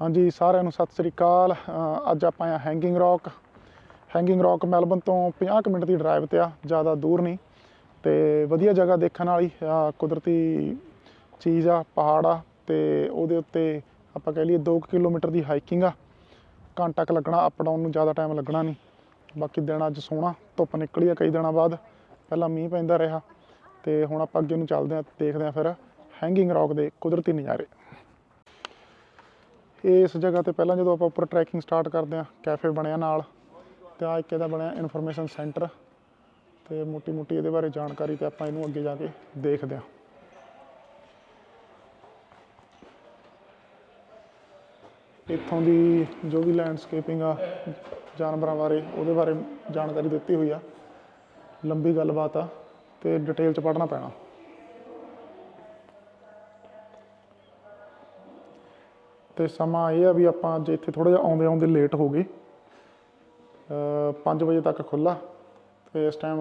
ਹਾਂਜੀ, ਸਾਰਿਆਂ ਨੂੰ ਸਤਿ ਸ੍ਰੀ ਅਕਾਲ। ਅੱਜ ਆਪਾਂ ਆ hanging rock hanging rock Melbourne ਤੋਂ 50 ਕੁ ਮਿੰਟ ਦੀ ਡਰਾਈਵ ਤੇ ਆ, ਜ਼ਿਆਦਾ ਦੂਰ ਨਹੀਂ। ਤੇ ਵਧੀਆ ਜਗ੍ਹਾ ਦੇਖਣ ਵਾਲੀ ਕੁਦਰਤੀ ਚੀਜ਼ ਆ, ਪਹਾੜ ਆ, ਤੇ ਉਹਦੇ ਉੱਤੇ ਆਪਾਂ ਕਹਿ ਲਈਏ 2 ਕਿਲੋਮੀਟਰ ਦੀ ਹਾਈਕਿੰਗ ਆ। ਘੰਟਾ ਕੁ ਲੱਗਣਾ ਅਪ ਡਾਊਨ ਨੂੰ ਜ਼ਿਆਦਾ ਟਾਈਮ ਲੱਗਣਾ ਨਹੀਂ। ਬਾਕੀ ਦਿਨ ਅੱਜ ਸੋਹਣਾ, ਧੁੱਪ ਨਿਕਲੀ ਆ ਕਈ ਦਿਨਾਂ ਬਾਅਦ। ਪਹਿਲਾਂ ਮੀਂਹ ਪੈਂਦਾ ਰਿਹਾ। ਤੇ ਹੁਣ ਆਪਾਂ ਅੱਗੇ ਨੂੰ ਚੱਲਦੇ ਆ ਦੇਖਦੇ ਆ ਫਿਰ ਹੈਂਗਿੰਗ ਰੌਕ ਦੇ ਕੁਦਰਤੀ ਨਜ਼ਾਰੇ। ਇਸ ਜਗ੍ਹਾ ਤੇ ਪਹਿਲਾਂ ਜਦੋਂ ਆਪਾਂ ਉੱਪਰ ਟਰੈਕਿੰਗ ਸਟਾਰਟ ਕਰਦੇ ਆ ਕੈਫੇ ਬਣਿਆ ਨਾਲ, ਤੇ ਆ ਇੱਕ ਇਹਦਾ ਬਣਿਆ ਇਨਫੋਰਮੇਸ਼ਨ ਸੈਂਟਰ ਤੇ ਮੋਟੀ ਮੋਟੀ ਇਹਦੇ ਬਾਰੇ ਜਾਣਕਾਰੀ ਤੇ ਆਪਾਂ ਇਹਨੂੰ ਅੱਗੇ ਜਾ ਕੇ ਦੇਖਦੇ ਆ ਇੱਥੋਂ ਦੀ ਜੋ ਵੀ ਲੈਂਡਸਕੇਪਿੰਗ ਆ, ਜਾਨਵਰਾਂ ਬਾਰੇ, ਉਹਦੇ ਬਾਰੇ ਜਾਣਕਾਰੀ ਦਿੱਤੀ ਹੋਈ ਆ। ਲੰਬੀ ਗੱਲਬਾਤ ਆ, ਤੇ ਡਿਟੇਲ ਚ ਪੜ੍ਹਨਾ ਪੈਣਾ। ਤੇ ਸਮਾਂ ਇਹ ਆ ਵੀ ਆਪਾਂ ਅੱਜ ਇੱਥੇ ਥੋੜਾ ਜਿਹਾ ਆਉਂਦੇ ਆਉਂਦੇ ਲੇਟ ਹੋ ਗਏ 5 ਵਜੇ ਤੱਕ ਖੁੱਲਾ ਤੇ ਇਸ ਟਾਈਮ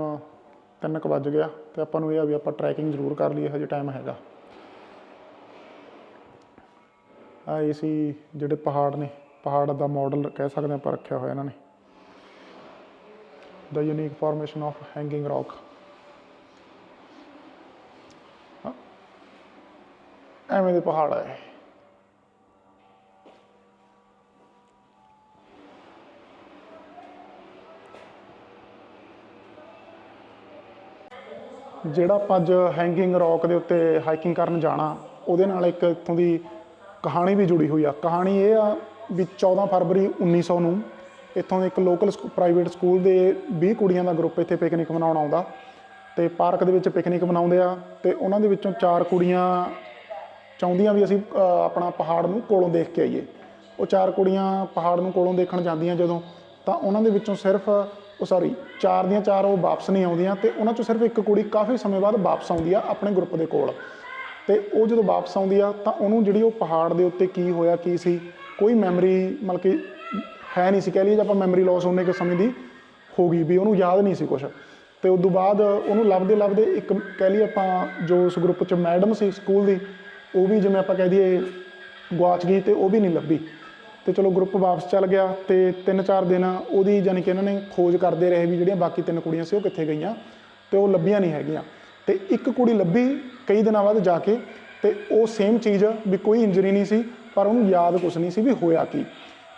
3:00 ਵੱਜ ਗਿਆ ਤੇ ਆਪਾਂ ਨੂੰ ਇਹ ਆ ਵੀ ਆਪਾਂ ਟਰੈਕਿੰਗ ਜ਼ਰੂਰ ਕਰ ਲਈਏ ਹਜੇ ਟਾਈਮ ਹੈਗਾ। ਆ ਇਹ ਸੀ ਜਿਹੜੇ ਪਹਾੜ ਨੇ, ਪਹਾੜ ਦਾ ਮਾਡਲ ਕਹਿ ਸਕਦੇ ਆਪਾਂ ਰੱਖਿਆ ਹੋਇਆ ਇਹਨਾਂ ਨੇ। ਦਾ unique formation of hanging rock ਐਵੇਂ ਦੇ ਪਹਾੜ ਆ ਇਹ। ਜਿਹੜਾ ਆਪਾਂ ਅੱਜ ਹੈਂਗਿੰਗ ਰੌਕ ਦੇ ਉੱਤੇ ਹਾਈਕਿੰਗ ਕਰਨ ਜਾਣਾ, ਉਹਦੇ ਨਾਲ ਇੱਕ ਇੱਥੋਂ ਦੀ ਕਹਾਣੀ ਵੀ ਜੁੜੀ ਹੋਈ ਆ। ਕਹਾਣੀ ਇਹ ਆ ਵੀ 14 ਫਰਵਰੀ 1900 ਨੂੰ ਇੱਥੋਂ ਦੇ ਇੱਕ ਲੋਕਲ ਪ੍ਰਾਈਵੇਟ ਸਕੂਲ ਦੇ 20 ਕੁੜੀਆਂ ਦਾ ਗਰੁੱਪ ਇੱਥੇ ਪਿਕਨਿਕ ਮਨਾਉਣ ਆਉਂਦਾ ਤੇ ਪਾਰਕ ਦੇ ਵਿੱਚ ਪਿਕਨਿਕ ਮਨਾਉਂਦੇ ਆ ਤੇ ਉਹਨਾਂ ਦੇ ਵਿੱਚੋਂ ਚਾਰ ਕੁੜੀਆਂ ਚਾਹੁੰਦੀਆਂ ਵੀ ਅਸੀਂ ਆਪਣਾ ਪਹਾੜ ਨੂੰ ਕੋਲੋਂ ਦੇਖ ਕੇ ਆਈਏ। ਉਹ ਚਾਰ ਕੁੜੀਆਂ ਪਹਾੜ ਨੂੰ ਕੋਲੋਂ ਦੇਖਣ ਜਾਂਦੀਆਂ ਜਦੋਂ, ਤਾਂ ਉਹਨਾਂ ਦੇ ਵਿੱਚੋਂ ਸਿਰਫ ਉਹ ਸੌਰੀ ਚਾਰ ਦੀਆਂ ਚਾਰ ਉਹ ਵਾਪਸ ਨਹੀਂ ਆਉਂਦੀਆਂ ਤੇ ਉਹਨਾਂ ਚੋਂ ਸਿਰਫ ਇੱਕ ਕੁੜੀ ਕਾਫੀ ਸਮੇਂ ਬਾਅਦ ਵਾਪਸ ਆਉਂਦੀ ਆ ਆਪਣੇ ਗਰੁੱਪ ਦੇ ਕੋਲ। ਤੇ ਉਹ ਜਦੋਂ ਵਾਪਸ ਆਉਂਦੀ ਆ ਤਾਂ ਉਹਨੂੰ ਜਿਹੜੀ ਉਹ ਪਹਾੜ ਦੇ ਉੱਤੇ ਕੀ ਹੋਇਆ, ਕੀ ਸੀ, ਕੋਈ ਮੈਮਰੀ ਮਤਲਬ ਕਿ ਹੈ ਨਹੀਂ ਸੀ, ਕਹਿ ਲਈਏ ਜੇ ਆਪਾਂ ਮੈਮਰੀ ਲਾਸ ਹੋਣੇ ਕਿ ਸਮੇਂ ਦੀ ਹੋ ਗਈ ਵੀ ਉਹਨੂੰ ਯਾਦ ਨਹੀਂ ਸੀ ਕੁਝ ਤੇ ਉਸ ਤੋਂ ਬਾਅਦ ਉਹਨੂੰ ਲੱਭਦੇ ਲੱਭਦੇ ਇੱਕ ਕਹਿ ਲਈਏ ਆਪਾਂ ਜੋ ਉਸ ਗਰੁੱਪ 'ਚ ਮੈਡਮ ਸੀ ਸਕੂਲ ਦੀ, ਉਹ ਵੀ ਜਿਵੇਂ ਆਪਾਂ ਕਹਿ ਦਈਏ ਗਵਾਚ ਗਈ ਤੇ ਉਹ ਵੀ ਨਹੀਂ ਲੱਭੀ। ਤੇ ਚਲੋ ਗਰੁੱਪ ਵਾਪਸ ਚੱਲ ਗਿਆ ਤੇ ਤਿੰਨ ਚਾਰ ਦਿਨ ਉਹਦੀ ਯਾਨੀ ਕਿ ਇਹਨਾਂ ਨੇ ਖੋਜ ਕਰਦੇ ਰਹੇ ਵੀ ਜਿਹੜੀਆਂ ਬਾਕੀ ਤਿੰਨ ਕੁੜੀਆਂ ਸੀ ਉਹ ਕਿੱਥੇ ਗਈਆਂ ਤੇ ਉਹ ਲੱਭੀਆਂ ਨਹੀਂ ਹੈਗੀਆਂ। ਤੇ ਇੱਕ ਕੁੜੀ ਲੱਭੀ ਕਈ ਦਿਨਾਂ ਬਾਅਦ ਜਾ ਕੇ ਤੇ ਉਹ ਸੇਮ ਚੀਜ਼ ਵੀ ਕੋਈ ਇੰਜਰੀ ਨਹੀਂ ਸੀ, ਪਰ ਉਹਨੂੰ ਯਾਦ ਕੁਝ ਨਹੀਂ ਸੀ ਵੀ ਹੋਇਆ ਕੀ।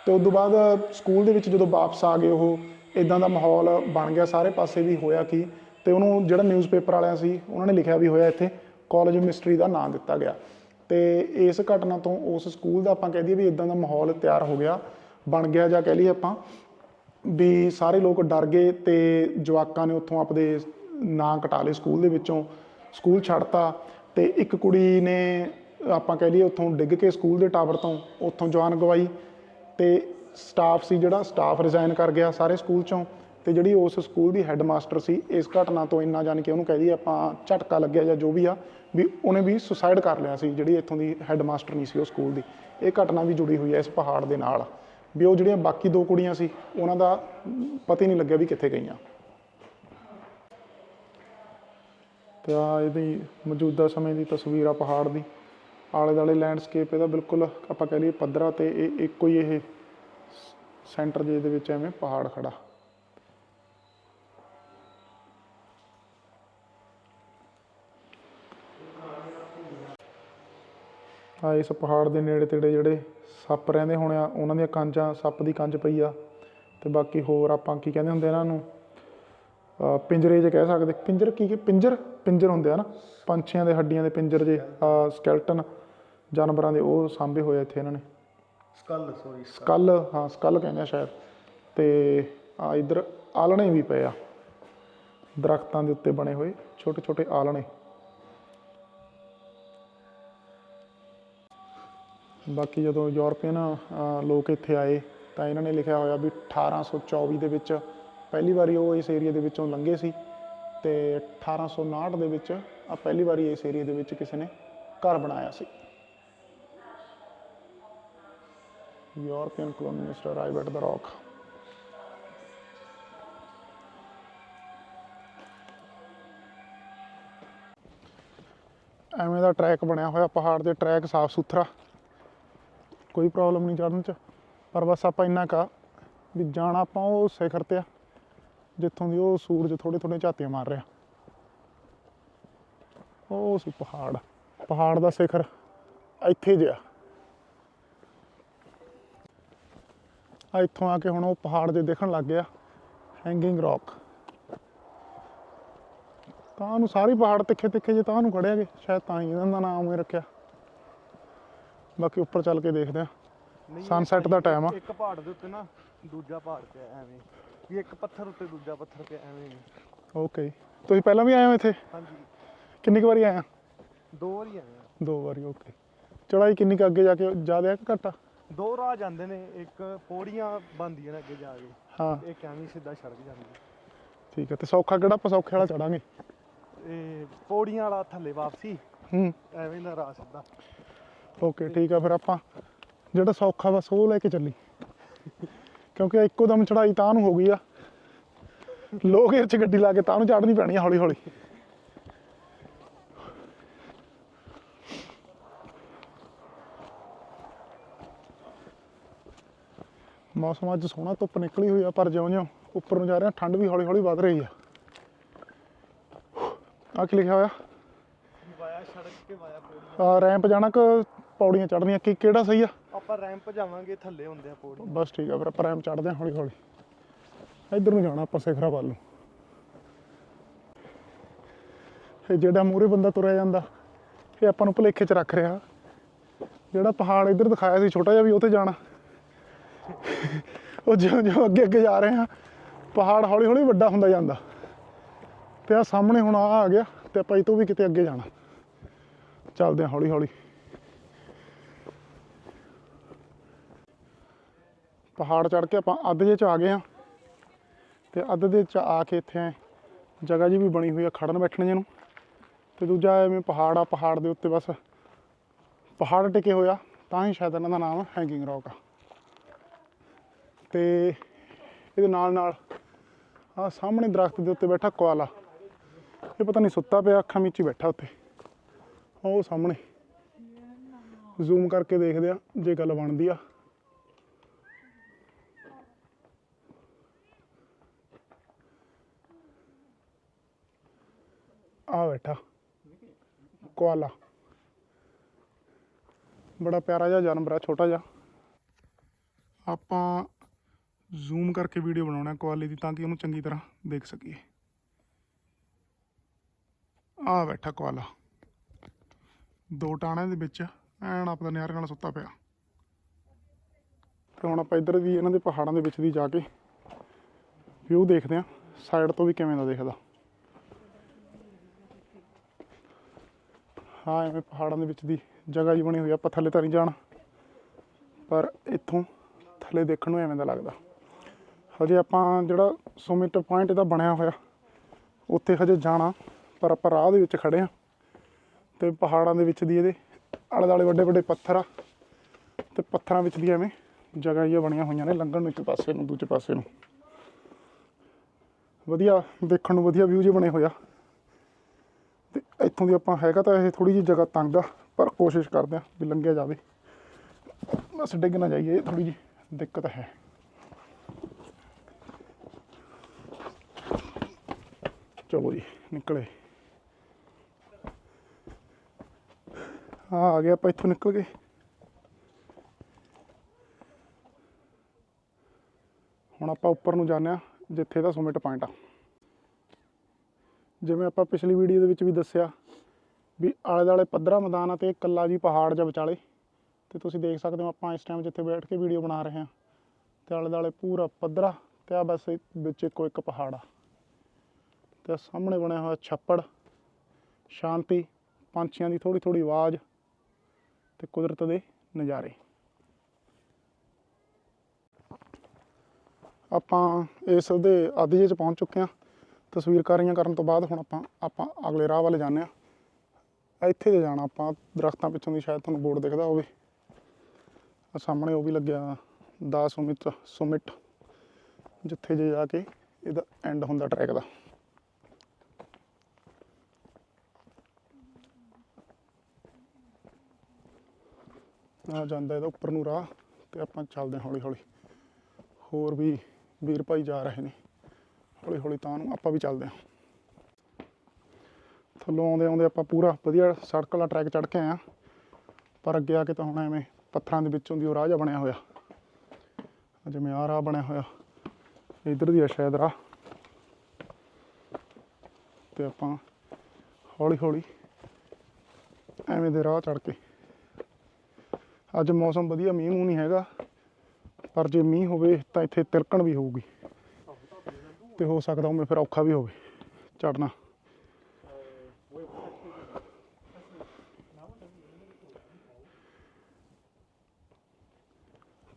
ਤੇ ਉਸ ਤੋਂ ਬਾਅਦ ਸਕੂਲ ਦੇ ਵਿੱਚ ਜਦੋਂ ਵਾਪਸ ਆ ਗਏ ਉਹ ਇਦਾਂ ਦਾ ਮਾਹੌਲ ਬਣ ਗਿਆ ਸਾਰੇ ਪਾਸੇ ਵੀ ਹੋਇਆ ਕੀ ਤੇ ਉਹਨੂੰ ਜਿਹੜਾ ਨਿਊਜ਼ਪੇਪਰ ਵਾਲਿਆਂ ਸੀ, ਉਹਨਾਂ ਨੇ ਲਿਖਿਆ ਵੀ ਹੋਇਆ ਇੱਥੇ ਕਾਲਜ ਮਿਸਟਰੀ ਦਾ ਨਾਮ ਦਿੱਤਾ ਗਿਆ। ਤੇ ਇਸ ਘਟਨਾ ਤੋਂ ਉਸ ਸਕੂਲ ਦਾ ਆਪਾਂ ਕਹਿ ਦਈਏ ਵੀ ਇਦਾਂ ਦਾ ਮਾਹੌਲ ਤਿਆਰ ਹੋ ਗਿਆ, ਬਣ ਗਿਆ ਜਾਂ ਕਹਿ ਲਈਏ ਆਪਾਂ, ਵੀ ਸਾਰੇ ਲੋਕ ਡਰ ਗਏ ਤੇ ਜਵਾਕਾਂ ਨੇ ਉੱਥੋਂ ਆਪਦੇ ਨਾਂ ਕਟਾ ਲਏ ਸਕੂਲ ਦੇ ਵਿੱਚੋਂ, ਸਕੂਲ ਛੱਡਤਾ ਤੇ ਇੱਕ ਕੁੜੀ ਨੇ ਆਪਾਂ ਕਹਿ ਲਈਏ ਉੱਥੋਂ ਡਿੱਗ ਕੇ ਸਕੂਲ ਦੇ ਟਾਵਰ ਤੋਂ ਉੱਥੋਂ ਜਾਨ ਗਵਾਈ ਤੇ ਸਟਾਫ ਸੀ ਜਿਹੜਾ, ਸਟਾਫ ਰਿਜ਼ਾਈਨ ਕਰ ਗਿਆ ਸਾਰੇ ਸਕੂਲ ਚੋਂ ਤੇ ਜਿਹੜੀ ਉਸ ਸਕੂਲ ਦੀ ਹੈੱਡਮਾਸਟਰ ਸੀ, ਇਸ ਘਟਨਾ ਤੋਂ ਇੰਨਾ ਜਾਣ ਕੇ ਉਹਨੂੰ ਕਹਿ ਦਈਏ ਆਪਾਂ ਝਟਕਾ ਲੱਗਿਆ ਜਾਂ ਜੋ ਵੀ ਆ, ਵੀ ਉਹਨੇ ਵੀ ਸੁਸਾਈਡ ਕਰ ਲਿਆ ਸੀ, ਜਿਹੜੀ ਇੱਥੋਂ ਦੀ ਹੈੱਡਮਾਸਟਰ ਨਹੀਂ ਸੀ ਉਹ ਸਕੂਲ ਦੀ। ਇਹ ਘਟਨਾ ਵੀ ਜੁੜੀ ਹੋਈ ਹੈ ਇਸ ਪਹਾੜ ਦੇ ਨਾਲ। ਵੀ ਉਹ ਜਿਹੜੀਆਂ ਬਾਕੀ ਦੋ ਕੁੜੀਆਂ ਸੀ, ਉਹਨਾਂ ਦਾ ਪਤਾ ਹੀ ਨਹੀਂ ਲੱਗਿਆ ਵੀ ਕਿੱਥੇ ਗਈਆਂ। ਤਾਂ ਇਹਦੀ ਮੌਜੂਦਾ ਸਮੇਂ ਦੀ ਤਸਵੀਰ ਆ ਪਹਾੜ ਦੀ। ਆਲੇ ਦਾਲੇ ਲੈਂਡਸਕੇਪ ਇਹਦਾ ਬਿਲਕੁਲ ਆਪਾਂ ਕਹਿ ਲਈਏ ਪੱਧਰਾ ਤੇ ਇਹ ਇੱਕੋ ਹੀ ਇਹ ਸੈਂਟਰ ਜੇ ਦੇ ਵਿੱਚ ਐਵੇਂ ਪਹਾੜ ਖੜਾ ਆ ਇਸ ਪਹਾੜ ਦੇ ਨੇੜੇ ਤੇੜੇ ਜਿਹੜੇ ਸੱਪ ਰਹਿੰਦੇ ਹੋਣੇ ਆ ਉਹਨਾਂ ਦੀਆਂ ਕਾਂਜਾਂ ਸੱਪ ਦੀ ਕੰਜ ਪਈ ਆ। ਤੇ ਬਾਕੀ ਹੋਰ ਆਪਾਂ ਕੀ ਕਹਿੰਦੇ ਹੁੰਦੇ ਇਹਨਾਂ ਨੂੰ ਪਿੰਜਰੇ ਜੇ ਕਹਿ ਸਕਦੇ। ਪਿੰਜਰ ਕੀ ਕੀ? ਪਿੰਜਰ? ਪਿੰਜਰ ਹੁੰਦੇ ਆ ਨਾ। ਪੰਛੀਆਂ ਦੇ ਹੱਡੀਆਂ ਦੇ ਪਿੰਜਰ ਜੇ ਸਕੈਲਟਨ ਜਾਨਵਰਾਂ ਦੇ ਉਹ ਸਾਂਭੇ ਹੋਏ ਇੱਥੇ ਇਹਨਾਂ ਨੇ। ਸਕਲ ਸੌਰੀ ਸਕਲ ਹਾਂ ਸਕਲ ਕਹਿੰਦੇ ਆ ਸ਼ਾਇਦ। ਤੇ ਆ ਇਧਰ ਆਲਣੇ ਵੀ ਪਏ ਆ। ਦਰਖਤਾਂ ਦੇ ਉੱਤੇ ਬਣੇ ਹੋਏ ਛੋਟੇ ਛੋਟੇ ਆਲਣੇ। ਬਾਕੀ ਜਦੋਂ ਯੂਰਪੀਅਨ ਲੋਕ ਇੱਥੇ ਆਏ ਤਾਂ ਇਹਨਾਂ ਨੇ ਲਿਖਿਆ ਹੋਇਆ ਵੀ 1824 ਦੇ ਵਿੱਚ ਪਹਿਲੀ ਵਾਰੀ ਉਹ ਇਸ ਏਰੀਆ ਦੇ ਵਿੱਚੋਂ ਲੰਘੇ ਸੀ ਤੇ 1859 ਦੇ ਵਿੱਚ ਆ ਪਹਿਲੀ ਵਾਰੀ ਇਸ ਏਰੀਆ ਦੇ ਵਿੱਚ ਕਿਸੇ ਨੇ ਘਰ ਬਣਾਇਆ ਸੀ European colonists arrived at the rock. ਐਵੇਂ ਦਾ ਟਰੈਕ ਬਣਿਆ ਹੋਇਆ, ਪਹਾੜ ਦੇ ਟਰੈਕ ਸਾਫ਼ ਸੁਥਰਾ ਕੋਈ ਪ੍ਰੋਬਲਮ ਨਹੀਂ ਚੜ੍ਹਨ ਚ। ਪਰ ਬਸ ਆਪਾਂ ਇੰਨਾ ਕਾ ਵੀ ਜਾਣਾ ਆਪਾਂ ਉਹ ਸਿਖਰ ਤੇ ਆ, ਜਿੱਥੋਂ ਦੀ ਉਹ ਸੂਰਜ ਥੋੜੇ ਥੋੜੇ ਝਾਤੀਆਂ ਮਾਰ ਰਿਹਾ। ਉਹ ਸੀ ਪਹਾੜ। ਪਹਾੜ ਦਾ ਸਿਖਰ ਇੱਥੇ ਜਿਆ ਆ ਇੱਥੋਂ ਆ ਕੇ ਹੁਣ ਉਹ ਪਹਾੜ ਦੇ ਦੇਖਣ ਲੱਗ ਗਿਆ। ਹੈਂਗਿੰਗ ਰੌਕ ਤਾਂ ਨੂੰ ਸਾਰੇ ਪਹਾੜ ਤਿੱਖੇ ਤਿੱਖੇ ਜੇ ਤਾਂ ਨੂੰ ਖੜਿਆਗੇ ਸ਼ਾਇਦ ਤਾਂ ਹੀ ਇਹਨਾਂ ਦਾ ਨਾਮ ਹੀ ਰੱਖਿਆ। ਬਾਕੀ ਉੱਪਰ ਚੱਲ ਕੇ ਦੇਖਦੇ ਆ ਇੱਕ- ਦਾ time ਆ। ਇੱਕ ਪਹਾੜ ਦੇ ਉੱਤੇ ਨਾ ਦੂਜਾ ਪਹਾੜ ਪਿਆ ਐਵੇਂ। ਵੀ ਇੱਕ ਪੱਥਰ ਉੱਤੇ ਦੂਜਾ ਪੱਥਰ ਪਿਆ ਐਵੇਂ। ਓਕੇ ਤੁਸੀਂ ਪਹਿਲਾਂ ਵੀ ਆਏ ਹੋ ਇੱਥੇ? ਹਾਂਜੀ। ਕਿੰਨੀ ਕੁ ਵਾਰੀ ਆਏ ਆ? ਦੋ ਵਾਰੀ ਐਵੇਂ ਆ। ਦੋ ਵਾਰੀ ਓਕੇ ਚੜਾਈ ਕਿੰਨੀ ਕੁ ਅੱਗੇ ਜਾ ਕੇ ਜ਼ਿਆਦਾ ਹੈ ਕਿ ਘੱਟ ਆ? ਦੋ ਰਾਹ ਜਾਂਦੇ ਨੇ ਇੱਕ ਪੌੜੀਆਂ ਬੰਦੀਆਂ ਨੇ ਅੱਗੇ ਜਾ ਕੇ। ਹਾਂ। ਇੱਕ ਐਵੇਂ ਸਿੱਧਾ ਸੜਕ ਜਾਂਦੀ ਠੀਕ ਹੈ ਤੇ ਸੌਖਾ ਕਿਹੜਾ? ਆਪਾਂ ਸੌਖੇ ਵਾਲਾ ਚੜਾਂਗੇ? ਇਹ ਪੌੜੀਆਂ ਵਾਲਾ ਥੱਲੇ ਵਾਪਸੀ। ਹੂੰ। ਐਵੇਂ ਦਾ ਰਾਹ ਸਿੱਧਾ। ਓਕੇ ਠੀਕ ਆ ਫਿਰ ਆਪਾਂ ਜਿਹੜਾ ਸੌਖਾ ਬਸ ਉਹ ਲੈ ਕੇ ਚੱਲੀ। ਕਿਉਂਕਿ ਇੱਕੋ ਦਮ ਚੜਾਈ ਤਾਂ ਨੂੰ ਹੋ ਗਈ ਆ। ਲੋਕ ਇਹ ਚ ਗੱਡੀ ਲਾ ਕੇ ਤਾਂ ਨੂੰ ਚੜਨੀ ਪੈਣੀ ਆ ਹੌਲੀ ਹੌਲੀ ਮੌਸਮ ਅੱਜ ਸੋਹਣਾ ਧੁੱਪ ਨਿਕਲੀ ਹੋਈ ਆ ਪਰ ਜਿਉਂ-ਜਿਉਂ ਉੱਪਰ ਨੂੰ ਜਾ ਰਿਹਾ ਠੰਡ ਵੀ ਹੌਲੀ-ਹੌਲੀ ਵੱਧ ਰਹੀ ਆ। ਆ ਕੀ ਲਿਖਿਆ ਹੋਇਆ? ਵਾਇਆ ਸੜਕ ਕੇ ਵਾਇਆ ਪੌੜੀਆਂ। ਆ ਰੈਂਪ ਜਾਣਾ ਕਿ ਪੌੜੀਆਂ ਚੜ੍ਹਨੀਆਂ ਕੀ ਕਿਹੜਾ ਸਹੀ ਆ? ਆਪਾਂ ਰੈਂਪ ਜਾਵਾਂਗੇ ਥੱਲੇ ਹੁੰਦੇ ਆ ਪੌੜੀ ਬਸ ਠੀਕ ਆ ਫਿਰ ਆਪਾਂ ਰੈਂਪ ਚੜ੍ਹਦੇ ਹਾਂ ਹੌਲੀ ਹੌਲੀ ਇੱਧਰ ਨੂੰ ਜਾਣਾ ਆਪਾਂ ਸਿਖਰਾਂ ਵੱਲ ਨੂੰ। ਇਹ ਜਿਹੜਾ ਮੂਰੇ ਬੰਦਾ ਤੁਰਿਆ ਜਾਂਦਾ ਇਹ ਆਪਾਂ ਨੂੰ ਭੁਲੇਖੇ 'ਚ ਰੱਖ ਰਿਹਾ। ਜਿਹੜਾ ਪਹਾੜ ਇੱਧਰ ਦਿਖਾਇਆ ਸੀ ਛੋਟਾ ਜਿਹਾ ਵੀ ਉੱਥੇ ਜਾਣਾ। ਉਹ ਜਿਉਂ ਜਿਉਂ ਅੱਗੇ ਅੱਗੇ ਜਾ ਰਹੇ ਆ ਪਹਾੜ ਹੌਲੀ ਹੌਲੀ ਵੱਡਾ ਹੁੰਦਾ ਜਾਂਦਾ। ਤੇ ਆ ਸਾਹਮਣੇ ਹੁਣ ਆ ਆ ਗਿਆ ਤੇ ਆਪਾਂ ਇਹ ਤੋਂ ਵੀ ਕਿਤੇ ਅੱਗੇ ਜਾਣਾ। ਚੱਲਦੇ ਹਾਂ ਹੌਲੀ ਹੌਲੀ ਪਹਾੜ ਚੜ੍ਹ ਕੇ ਆਪਾਂ ਅੱਧ ਜੇ ਚ ਆ ਗਏ ਆ ਤੇ ਅੱਧ ਦੇ ਚ ਆ ਕੇ ਇੱਥੇ ਜਗ੍ਹਾ ਜੀ ਵੀ ਬਣੀ ਹੋਈ ਆ ਖੜਨ ਬੈਠਣ ਜੇ ਨੂੰ ਤੇ ਦੂਜਾ ਐਵੇਂ ਪਹਾੜ ਆ, ਪਹਾੜ ਦੇ ਉੱਤੇ ਬਸ ਪਹਾੜ ਟਿਕੇ ਹੋਇਆ ਤਾਂ ਹੀ ਸ਼ਾਇਦ ਇਹਨਾਂ ਦਾ ਨਾਮ ਹੈਂਗਿੰਗ ਰੌਕ ਆ। ਤੇ ਇਹਦੇ ਨਾਲ ਨਾਲ ਆ ਸਾਹਮਣੇ ਦਰਖਤ ਦੇ ਉੱਤੇ ਬੈਠਾ ਕੋਆਲਾ। ਇਹ ਪਤਾ ਨਹੀਂ ਸੁੱਤਾ ਪਿਆ, ਅੱਖਾਂ ਵਿੱਚ ਹੀ ਬੈਠਾ ਉੱਤੇ ਉਹ ਸਾਹਮਣੇ। ਜ਼ੂਮ ਕਰਕੇ ਦੇਖਦੇ ਆ, ਜੇ ਗੱਲ ਬਣਦੀ ਆ ਆ ਬੈਠਾ। ਕੋਆਲਾ। ਬੜਾ ਪਿਆਰਾ ਜਿਹਾ ਜਾਨਵਰ ਆ, ਛੋਟਾ ਜਿਹਾ। ਆਪਾਂ ਜ਼ੂਮ ਕਰਕੇ ਵੀਡੀਓ ਬਣਾਉਣਾ ਕੋਆਲੇ ਦੀ ਤਾਂ ਕਿ ਉਹਨੂੰ ਚੰਗੀ ਤਰ੍ਹਾਂ ਦੇਖ ਸਕੀਏ। ਆ ਬੈਠਾ ਕੋਆਲਾ। ਦੋ ਟਾਣਿਆਂ ਦੇ ਵਿੱਚ ਐਨ ਆਪਦਾ ਨਿਆਰੇ ਨਾਲ ਸੁੱਤਾ ਪਿਆ। ਤੇ ਹੁਣ ਆਪਾਂ ਇੱਧਰ ਦੀ ਇਹਨਾਂ ਦੇ ਪਹਾੜਾਂ ਦੇ ਵਿੱਚ ਦੀ ਜਾ ਕੇ ਵਿਊ ਦੇਖਦੇ ਆ ਸਾਈਡ ਤੋਂ ਵੀ ਕਿਵੇਂ ਦਾ ਦਿਖਦਾ। ਹਾਂ, ਐਵੇਂ ਪਹਾੜਾਂ ਦੇ ਵਿੱਚ ਦੀ ਜਗ੍ਹਾ ਜੀ ਬਣੀ ਹੋਈ ਆ, ਆਪਾਂ ਥੱਲੇ ਤਾਂ ਨਹੀਂ ਜਾਣਾ। ਪਰ ਇੱਥੋਂ ਥੱਲੇ ਦੇਖਣ ਨੂੰ ਐਵੇਂ ਦਾ ਲੱਗਦਾ। ਹਜੇ ਆਪਾਂ ਜਿਹੜਾ ਸੁਮਿਟ ਪੁਆਇੰਟ ਦਾ ਬਣਿਆ ਹੋਇਆ, ਉੱਥੇ ਹਜੇ ਜਾਣਾ, ਪਰ ਆਪਾਂ ਰਾਹ ਦੇ ਵਿੱਚ ਖੜੇ ਆ ਤੇ ਪਹਾੜਾਂ ਦੇ ਵਿੱਚ ਦੀ ਇਹਦੇ ਆਲੇ ਦੁਆਲੇ ਵੱਡੇ ਵੱਡੇ ਪੱਥਰ ਆ, ਤੇ ਪੱਥਰਾਂ ਵਿੱਚ ਦੀ ਐਵੇਂ ਜਗ੍ਹਾ ਜਿਹੀਆਂ ਬਣੀਆਂ ਹੋਈਆਂ ਨੇ ਲੰਘਣ ਨੂੰ ਇੱਕ ਪਾਸੇ ਨੂੰ, ਦੂਜੇ ਪਾਸੇ ਨੂੰ। ਵਧੀਆ, ਦੇਖਣ ਨੂੰ ਵਧੀਆ ਵਿਊ ਜੇ ਬਣੇ ਹੋਇਆ ਤੇ ਇੱਥੋਂ ਦੀ ਆਪਾਂ ਹੈਗਾ ਤਾਂ ਇਹ ਥੋੜੀ ਜਿਹੀ ਜਗ੍ਹਾ ਤੰਗ ਆ, ਪਰ ਕੋਸ਼ਿਸ਼ ਕਰਦੇ ਆ ਵੀ ਲੰਘਿਆ ਜਾਵੇ। ਬਸ ਡਿੱਗ ਨਾ ਜਾਈਏ ਥੋੜੀ ਜਿਹੀ ਦਿੱਕਤ ਹੈ। ਚਲੋ ਜੀ, ਨਿਕਲੇ। ਹਾਂ, ਆ ਗਿਆ ਆਪਾਂ, ਇੱਥੋਂ ਨਿਕਲ ਗਏ। ਹੁਣ ਆਪਾਂ ਉੱਪਰ ਨੂੰ ਜਾਂਦੇ ਆ ਜਿੱਥੇ ਦਾ ਸੁਮਿਟ ਪੁਆਇੰਟ ਆ। ਜਿਵੇਂ ਆਪਾਂ ਪਿਛਲੀ ਵੀਡੀਓ ਦੇ ਵਿੱਚ ਵੀ ਦੱਸਿਆ ਵੀ ਆਲੇ ਦਾਲੇ ਪੱਧਰਾ ਮੈਦਾਨ ਆ ਤੇ ਇਕੱਲਾ ਜੀ ਪਹਾੜ ਜਾਂ ਵਿਚਾਲੇ। ਤੇ ਤੁਸੀਂ ਦੇਖ ਸਕਦੇ ਹੋ ਆਪਾਂ ਇਸ ਟਾਈਮ ਜਿੱਥੇ ਬੈਠ ਕੇ ਵੀਡੀਓ ਬਣਾ ਰਹੇ ਹਾਂ, ਤੇ ਆਲੇ ਦਾਲੇ ਪੂਰਾ ਪੱਧਰਾ ਤੇ ਆ ਬਸ ਵਿੱਚ ਇੱਕੋ ਇੱਕ ਪਹਾੜ ਆ। ਤੇ ਸਾਹਮਣੇ ਬਣਿਆ ਹੋਇਆ ਛੱਪੜ, ਸ਼ਾਂਤੀ, ਪੰਛੀਆਂ ਦੀ ਥੋੜੀ ਥੋੜੀ ਆਵਾਜ਼ ਤੇ ਕੁਦਰਤ ਦੇ ਨਜ਼ਾਰੇ। ਆਪਾਂ ਇਸ ਦੇ ਆਦਿਜੇ ਚ ਪਹੁੰਚ ਚੁੱਕੇ ਹਾਂ। ਤਸਵੀਰਕਾਰੀਆਂ ਕਰਨ ਤੋਂ ਬਾਅਦ ਹੁਣ ਆਪਾਂ ਆਪਾਂ ਅਗਲੇ ਰਾਹ ਵੱਲ ਜਾਂਦੇ ਆ ਇੱਥੇ ਜੇ ਜਾਣਾ, ਆਪਾਂ ਦਰਖਤਾਂ ਪਿੱਛੋਂ ਦੀ ਸ਼ਾਇਦ ਤੁਹਾਨੂੰ ਬੋਰਡ ਦਿਖਦਾ ਹੋਵੇ। ਆ ਸਾਹਮਣੇ ਉਹ ਵੀ ਲੱਗਿਆ, ਦਾ ਸੁਮਿਤ, ਸੁਮਿਟ, ਜਿੱਥੇ ਜੇ ਜਾ ਕੇ ਇਹਦਾ ਐਂਡ ਹੁੰਦਾ ਟਰੈਕ ਦਾ। ਆ ਜਾਂਦਾ ਇਹਦਾ ਉੱਪਰ ਨੂੰ ਰਾਹ, ਤੇ ਆਪਾਂ ਚੱਲਦੇ ਹਾਂ ਹੌਲੀ ਹੌਲੀ ਹੋਰ ਵੀ ਵੀਰ ਭਾਈ ਜਾ ਰਹੇ ਨੇ। ਹੌਲੀ ਹੌਲੀ ਤਾਂ ਨੂੰ ਆਪਾਂ ਵੀ ਚੱਲਦੇ ਹਾਂ। ਥੱਲੋਂ ਆਉਂਦੇ ਆਉਂਦੇ ਆਪਾਂ ਪੂਰਾ ਵਧੀਆ ਸੜਕ ਵਾਲਾ ਟਰੈਕ ਚੜ ਕੇ ਆਏ ਹਾਂ। ਪਰ ਅੱਗੇ ਆ ਕੇ ਤਾਂ ਹੁਣ ਐਵੇਂ ਪੱਥਰਾਂ ਦੇ ਵਿੱਚੋਂ ਦੀ ਉਹ ਰਾਹ ਬਣਿਆ ਹੋਇਆ। ਜਿਵੇਂ ਆਹ ਰਾਹ ਬਣਿਆ ਹੋਇਆ। ਇਧਰ ਦੀ ਆ ਸ਼ਾਇਦ ਰਾਹ। ਤੇ ਆਪਾਂ ਹੌਲੀ ਹੌਲੀ ਐਵੇਂ ਦੇ ਰਾਹ ਚੜ ਕੇ। ਅੱਜ ਮੌਸਮ ਵਧੀਆ ਮੀਂਹ ਮੂੰਹ ਨਹੀਂ ਹੈਗਾ। ਪਰ ਜੇ ਮੀਂਹ ਹੋਵੇ ਤਾਂ ਇੱਥੇ ਤਿਲਕਣ ਵੀ ਹੋਊਗੀ। ਤੇ ਹੋ ਸਕਦਾ ਉਵੇਂ ਫਿਰ ਔਖਾ ਵੀ ਹੋਵੇ ਚੜਨਾ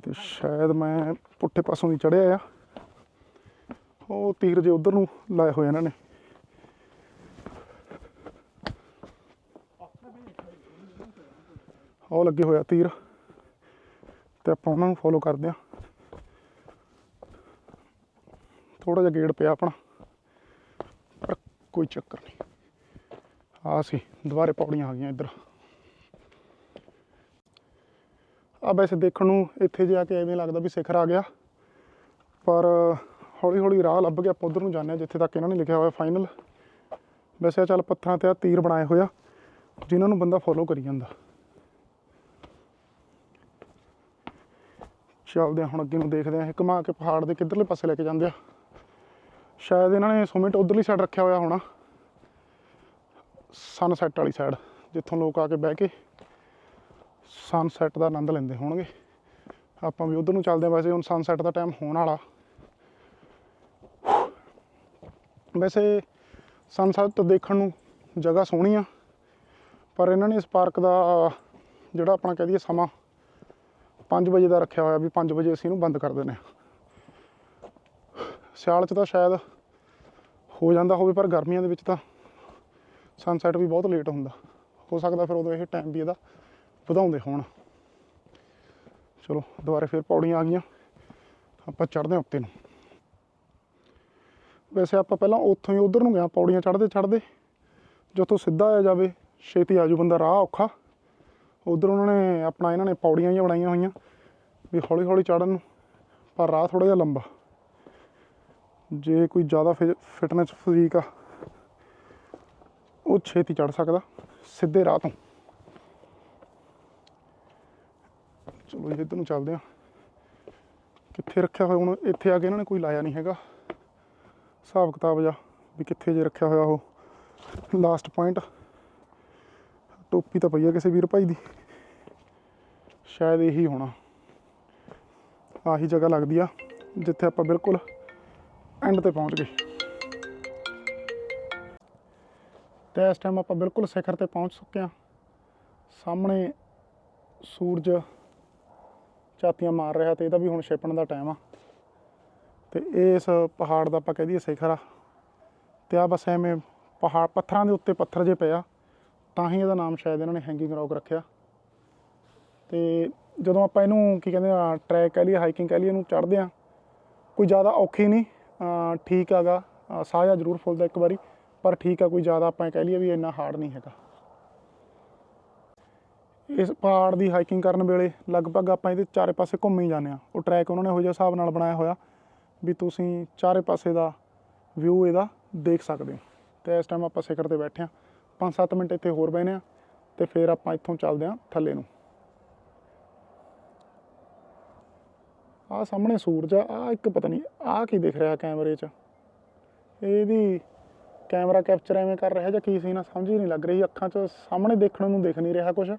ਤੇ ਸ਼ਾਇਦ ਮੈਂ ਪੁੱਠੇ ਪਾਸੋਂ ਦੀ ਚੜਿਆ ਆ। ਉਹ ਤੀਰ ਜੇ ਉਧਰ ਨੂੰ ਲਾਏ ਹੋਏ ਇਹਨਾਂ ਨੇ। ਉਹ ਲੱਗੇ ਹੋਇਆ ਤੀਰ। ਤੇ ਆਪਾਂ ਉਹਨਾਂ ਨੂੰ ਫੋਲੋ ਕਰਦੇ ਆ। ਥੋੜਾ ਜਿਹਾ ਗੇੜ ਪਿਆ ਆਪਣਾ, ਪਰ ਕੋਈ ਚੱਕਰ ਨਹੀਂ। ਆ ਸੀ, ਦੁਬਾਰੇ ਪੌੜੀਆਂ ਆ ਗਈਆਂ ਇੱਧਰ। ਆ ਵੈਸੇ ਦੇਖਣ ਨੂੰ ਇੱਥੇ ਜਾ ਕੇ ਐਵੇਂ ਲੱਗਦਾ ਵੀ ਸਿਖਰ ਆ ਗਿਆ, ਪਰ ਹੌਲੀ ਹੌਲੀ ਰਾਹ ਲੱਭ ਕੇ ਆਪਾਂ ਉਧਰ ਨੂੰ ਜਾਂਦੇ ਹਾਂ, ਜਿੱਥੇ ਤੱਕ ਇਹਨਾਂ ਨੇ ਲਿਖਿਆ ਹੋਇਆ ਫਾਈਨਲ ਵੈਸੇ ਚੱਲ ਪੱਥਰਾਂ ਤੇ ਆ ਤੀਰ ਬਣਾਏ ਹੋਇਆ ਜਿਨ੍ਹਾਂ ਨੂੰ ਬੰਦਾ ਫੋਲੋ ਕਰੀ ਜਾਂਦਾ। ਚੱਲਦੇ ਹੁਣ ਅੱਗੇ ਨੂੰ ਦੇਖਦੇ ਹਾਂ ਇਹ ਘੁਮਾ ਕੇ ਪਹਾੜ ਦੇ ਕਿੱਧਰਲੇ ਪਾਸੇ ਲੈ ਕੇ ਜਾਂਦੇ ਆ। ਸ਼ਾਇਦ ਇਹਨਾਂ ਨੇ ਸੁਮਿਟ ਉਧਰਲੀ ਸਾਈਡ ਰੱਖਿਆ ਹੋਇਆ ਹੋਣਾ। ਸਨਸੈਟ ਵਾਲੀ ਸਾਈਡ ਜਿੱਥੋਂ ਲੋਕ ਆ ਕੇ ਬਹਿ ਕੇ ਸਨਸੈਟ ਦਾ ਆਨੰਦ ਲੈਂਦੇ ਹੋਣਗੇ। ਆਪਾਂ ਵੀ ਉਧਰ ਨੂੰ ਚੱਲਦੇ ਹਾਂ, ਵੈਸੇ ਹੁਣ ਸਨਸੈਟ ਦਾ ਟਾਈਮ ਹੋਣ ਵਾਲਾ। ਵੈਸੇ ਸਨਸੈਟ ਦੇਖਣ ਨੂੰ ਜਗ੍ਹਾ ਸੋਹਣੀ ਆ, ਪਰ ਇਹਨਾਂ ਨੇ ਇਸ ਪਾਰਕ ਦਾ ਜਿਹੜਾ ਆਪਣਾ ਕਹਿ ਦਈਏ ਸਮਾਂ 5 ਵਜੇ ਦਾ ਰੱਖਿਆ ਹੋਇਆ ਵੀ 5 ਵਜੇ ਅਸੀਂ ਇਹਨੂੰ ਬੰਦ ਕਰ ਦਿੰਦੇ ਹਾਂ। ਸਿਆਲ 'ਚ ਤਾਂ ਸ਼ਾਇਦ ਹੋ ਜਾਂਦਾ ਹੋਵੇ, ਪਰ ਗਰਮੀਆਂ ਦੇ ਵਿੱਚ ਤਾਂ ਸਨਸੈਟ ਵੀ ਬਹੁਤ ਲੇਟ ਹੁੰਦਾ। ਹੋ ਸਕਦਾ ਫਿਰ ਉਦੋਂ ਇਹ ਟਾਈਮ ਵੀ ਇਹਦਾ ਵਧਾਉਂਦੇ ਹੋਣ। ਚਲੋ, ਦੁਬਾਰੇ ਫਿਰ ਪੌੜੀਆਂ ਆ ਗਈਆਂ। ਆਪਾਂ ਚੜ੍ਹਦੇ ਹਾਂ ਉੱਤੇ ਨੂੰ। ਵੈਸੇ ਆਪਾਂ ਪਹਿਲਾਂ ਉੱਥੋਂ ਹੀ ਉਧਰ ਨੂੰ ਗਿਆ ਪੌੜੀਆਂ ਚੜ੍ਹਦੇ ਚੜ੍ਹਦੇ। ਜਿੱਥੋਂ ਸਿੱਧਾ ਆ ਜਾਵੇ, ਛੇਤੀ ਆਜੂ ਬੰਦਾ, ਰਾਹ ਔਖਾ। ਉਧਰ ਉਹਨਾਂ ਨੇ ਆਪਣਾ ਇਹਨਾਂ ਨੇ ਪੌੜੀਆਂ ਜਿਹੀਆਂ ਬਣਾਈਆਂ ਹੋਈਆਂ ਵੀ ਹੌਲੀ ਹੌਲੀ ਚੜ੍ਹਨ ਨੂੰ, ਪਰ ਰਾਹ ਥੋੜਾ ਜਿਹਾ ਲੰਬਾ। ਜੇ ਕੋਈ ਜ਼ਿਆਦਾ ਫਿਟਨੈਸ ਫਰੀਕ ਆ, ਉਹ ਛੇਤੀ ਚੜ ਸਕਦਾ, ਸਿੱਧੇ ਰਾਹ ਤੋਂ। ਚਲੋ ਜੀ, ਇੱਧਰ ਨੂੰ ਚੱਲਦੇ ਆ ਕਿੱਥੇ ਰੱਖਿਆ ਹੋਇਆ ਹੁਣ? ਇੱਥੇ ਆ ਕੇ ਇਹਨਾਂ ਨੇ ਕੋਈ ਲਾਇਆ ਨਹੀਂ ਹੈਗਾ। ਹਿਸਾਬ ਕਿਤਾਬ ਜਾ ਵੀ ਕਿੱਥੇ ਜੇ ਰੱਖਿਆ ਹੋਇਆ ਉਹ। ਲਾਸਟ ਪੁਆਇੰਟ ਟੋਪੀ ਤਾਂ ਪਈ ਆ ਕਿਸੇ ਵੀਰ ਭਾਈ ਦੀ। ਸ਼ਾਇਦ ਇਹੀ ਹੋਣਾ। ਆਹੀ ਜਗ੍ਹਾ ਲੱਗਦੀ ਆ, ਜਿੱਥੇ ਆਪਾਂ ਬਿਲਕੁਲ ਐਂਡ ਤੇ ਪਹੁੰਚ ਗਏ। ਤੇ ਇਸ ਟਾਈਮ ਆਪਾਂ ਬਿਲਕੁਲ ਸਿਖਰ ਤੇ ਪਹੁੰਚ ਚੁੱਕੇ ਆ ਸਾਹਮਣੇ ਸੂਰਜ ਝਾਤੀਆਂ ਮਾਰ ਰਿਹਾ ਤੇ ਇਹਦਾ ਵੀ ਹੁਣ ਛਿਪਣ ਦਾ ਟਾਈਮ ਆ। ਤੇ ਇਸ ਪਹਾੜ ਦਾ ਆਪਾਂ ਕਹਿ ਦਈਏ ਸਿਖਰ ਆ। ਤੇ ਆ ਬਸ ਐਵੇਂ ਪਹਾੜ ਪੱਥਰਾਂ ਦੇ ਉੱਤੇ ਪੱਥਰ ਜੇ ਪਿਆ ਤਾਂ ਹੀ ਇਹਦਾ ਨਾਮ ਸ਼ਾਇਦ ਇਹਨਾਂ ਨੇ ਹੈਂਗਿੰਗ ਰੌਕ ਰੱਖਿਆ। ਤੇ ਜਦੋਂ ਆਪਾਂ ਇਹਨੂੰ ਕੀ ਕਹਿੰਦੇ ਆ ਟਰੈਕ ਕਹਿ ਲਈਏ ਹਾਈਕਿੰਗ ਕਹਿ ਲਈਏ, ਇਹਨੂੰ ਚੜ੍ਹਦੇ ਆ ਕੋਈ ਜ਼ਿਆਦਾ ਔਖੀ ਨਹੀਂ। ਠੀਕ ਹੈਗਾ। ਅਹ ਸਾਹ ਜਿਹਾ ਜ਼ਰੂਰ ਫੁੱਲਦਾ ਇੱਕ ਵਾਰੀ, ਪਰ ਠੀਕ ਆ, ਕੋਈ ਜ਼ਿਆਦਾ ਆਪਾਂ ਕਹਿ ਲਈਏ ਵੀ ਇੰਨਾ ਹਾਰਡ ਨਹੀਂ ਹੈਗਾ। ਇਸ ਪਹਾੜ ਦੀ ਹਾਈਕਿੰਗ ਕਰਨ ਵੇਲੇ ਲਗਭਗ ਆਪਾਂ ਇਹਦੇ ਚਾਰੇ ਪਾਸੇ ਘੁੰਮ ਹੀ ਜਾਂਦੇ ਆ ਉਹ ਟਰੈਕ ਉਹਨਾਂ ਨੇ ਇਹੋ ਜਿਹਾ ਹਿਸਾਬ ਨਾਲ ਬਣਾਇਆ ਹੋਇਆ ਵੀ ਤੁਸੀਂ ਚਾਰੇ ਪਾਸੇ ਦਾ ਵਿਊ ਇਹਦਾ ਦੇਖ ਸਕਦੇ ਹੋ। ਤੇ ਇਸ ਟਾਈਮ ਆਪਾਂ ਸਿਖਰ ਤੇ ਬੈਠੇ ਆ 5-7 ਮਿੰਟ ਇੱਥੇ ਹੋਰ ਬਹਿਨੇ ਆ ਤੇ ਫਿਰ ਆਪਾਂ ਇੱਥੋਂ ਚੱਲਦੇ ਆ ਥੱਲੇ ਨੂੰ। ਆਹ ਸਾਹਮਣੇ ਸੂਰਜ ਆ ਆਹ ਇੱਕ ਪਤਾ ਨਹੀਂ ਆਹ ਕੀ ਦਿਖ ਰਿਹਾ ਕੈਮਰੇ 'ਚ? ਇਹਦੀ ਕੈਮਰਾ ਕੈਪਚਰ ਐਵੇਂ ਕਰ ਰਿਹਾ ਜਾਂ ਕੀ ਸੀ ਨਾ ਸਮਝ ਹੀ ਨਹੀਂ ਲੱਗ ਰਹੀ, ਅੱਖਾਂ 'ਚ ਸਾਹਮਣੇ ਦੇਖਣ ਨੂੰ ਦਿਖ ਨਹੀਂ ਰਿਹਾ ਕੁਝ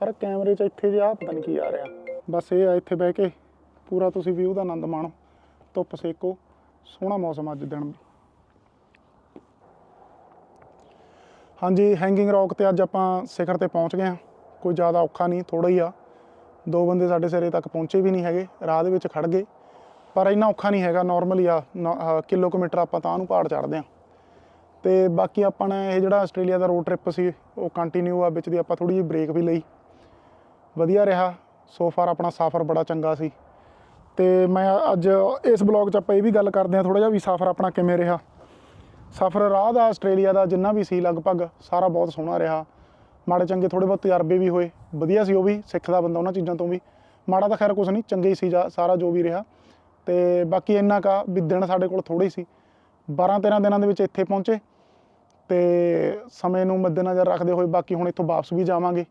ਪਰ ਕੈਮਰੇ 'ਚ ਇੱਥੇ ਜੇ ਜਿਹਾ ਪਤਾ ਨਹੀਂ ਕੀ ਆ ਰਿਹਾ। ਬਸ ਇਹ ਆ ਇੱਥੇ ਬਹਿ ਕੇ, ਪੂਰਾ ਤੁਸੀਂ ਵਿਊ ਦਾ ਆਨੰਦ ਮਾਣੋ, ਧੁੱਪ ਸੇਕੋ, ਸੋਹਣਾ ਮੌਸਮ ਅੱਜ ਦਿਨ। ਹਾਂਜੀ ਹੈਂਗਿੰਗ ਰੌਕ ਤੇ ਅੱਜ ਆਪਾਂ ਸਿਖਰ ਤੇ ਪਹੁੰਚ ਗਏ ਹਾਂ, ਕੋਈ ਜ਼ਿਆਦਾ ਔਖਾ ਨਹੀਂ ਥੋੜਾ ਹੀ ਆ। ਦੋ ਬੰਦੇ ਸਾਡੇ ਸਿਰੇ ਤੱਕ ਪਹੁੰਚੇ ਵੀ ਨਹੀਂ ਹੈਗੇ, ਰਾਹ ਦੇ ਵਿੱਚ ਖੜ ਗਏ। ਪਰ ਇੰਨਾ ਔਖਾ ਨਹੀਂ ਹੈਗਾ ਨਾਰਮਲ ਹੀ ਆ ਕਿਲੋਮੀਟਰ ਆਪਾਂ ਤਾਂ ਨੂੰ ਪਹਾੜ ਚੜ੍ਹਦੇ ਹਾਂ। ਤੇ ਬਾਕੀ ਆਪਾਂ ਨੇ ਇਹ ਜਿਹੜਾ ਆਸਟ੍ਰੇਲੀਆ ਦਾ ਰੋਡ ਟ੍ਰਿਪ ਸੀ, ਉਹ ਕੰਟੀਨਿਊ ਆ, ਵਿੱਚ ਦੀ ਆਪਾਂ ਥੋੜੀ ਜਿਹੀ ਬ੍ਰੇਕ ਵੀ ਲਈ। ਵਧੀਆ ਰਿਹਾ ਸੋ ਫਾਰ ਆਪਣਾ ਸਫ਼ਰ ਬੜਾ ਚੰਗਾ ਸੀ। ਤੇ ਮੈਂ ਅੱਜ ਇਸ ਬਲੌਗ 'ਚ ਆਪਾਂ ਇਹ ਵੀ ਗੱਲ ਕਰਦੇ ਹਾਂ ਥੋੜਾ ਜਿਹਾ ਵੀ ਸਫ਼ਰ ਆਪਣਾ ਕਿਵੇਂ ਰਿਹਾ। ਸਫ਼ਰ ਰਾਹ ਦਾ ਆਸਟ੍ਰੇਲੀਆ ਦਾ ਜਿੰਨਾ ਵੀ ਸੀ, ਲਗਭਗ ਸਾਰਾ ਬਹੁਤ ਸੋਹਣਾ ਰਿਹਾ। ਮਾੜੇ ਚੰਗੇ ਥੋੜੇ ਬਹੁਤ ਤਜਰਬੇ ਵੀ ਹੋਏ। ਵਧੀਆ ਸੀ ਉਹ ਵੀ ਸਿੱਖਦਾ ਬੰਦਾ ਉਹਨਾਂ ਚੀਜ਼ਾਂ ਤੋਂ ਵੀ। ਮਾੜਾ ਤਾਂ ਖੈਰ ਕੁਝ ਨਹੀਂ, ਚੰਗੇ ਹੀ ਸੀ ਜਾ- ਸਾਰਾ ਜੋ ਵੀ ਰਿਹਾ। ਤੇ ਬਾਕੀ ਇੰਨਾ ਕਾ ਵੀ ਦਿਨ ਸਾਡੇ ਕੋਲ ਥੋੜੇ ਸੀ। 12 13 ਦਿਨਾਂ ਦੇ ਵਿੱਚ ਇੱਥੇ ਪਹੁੰਚੇ। ਤੇ ਸਮੇਂ ਨੂੰ ਮੱਦੇਨਜ਼ਰ ਰੱਖਦੇ ਹੋਏ ਬਾਕੀ ਹੁਣ ਇੱਥੋਂ ਵਾਪਸ ਵੀ ਜਾਵਾਂਗੇ।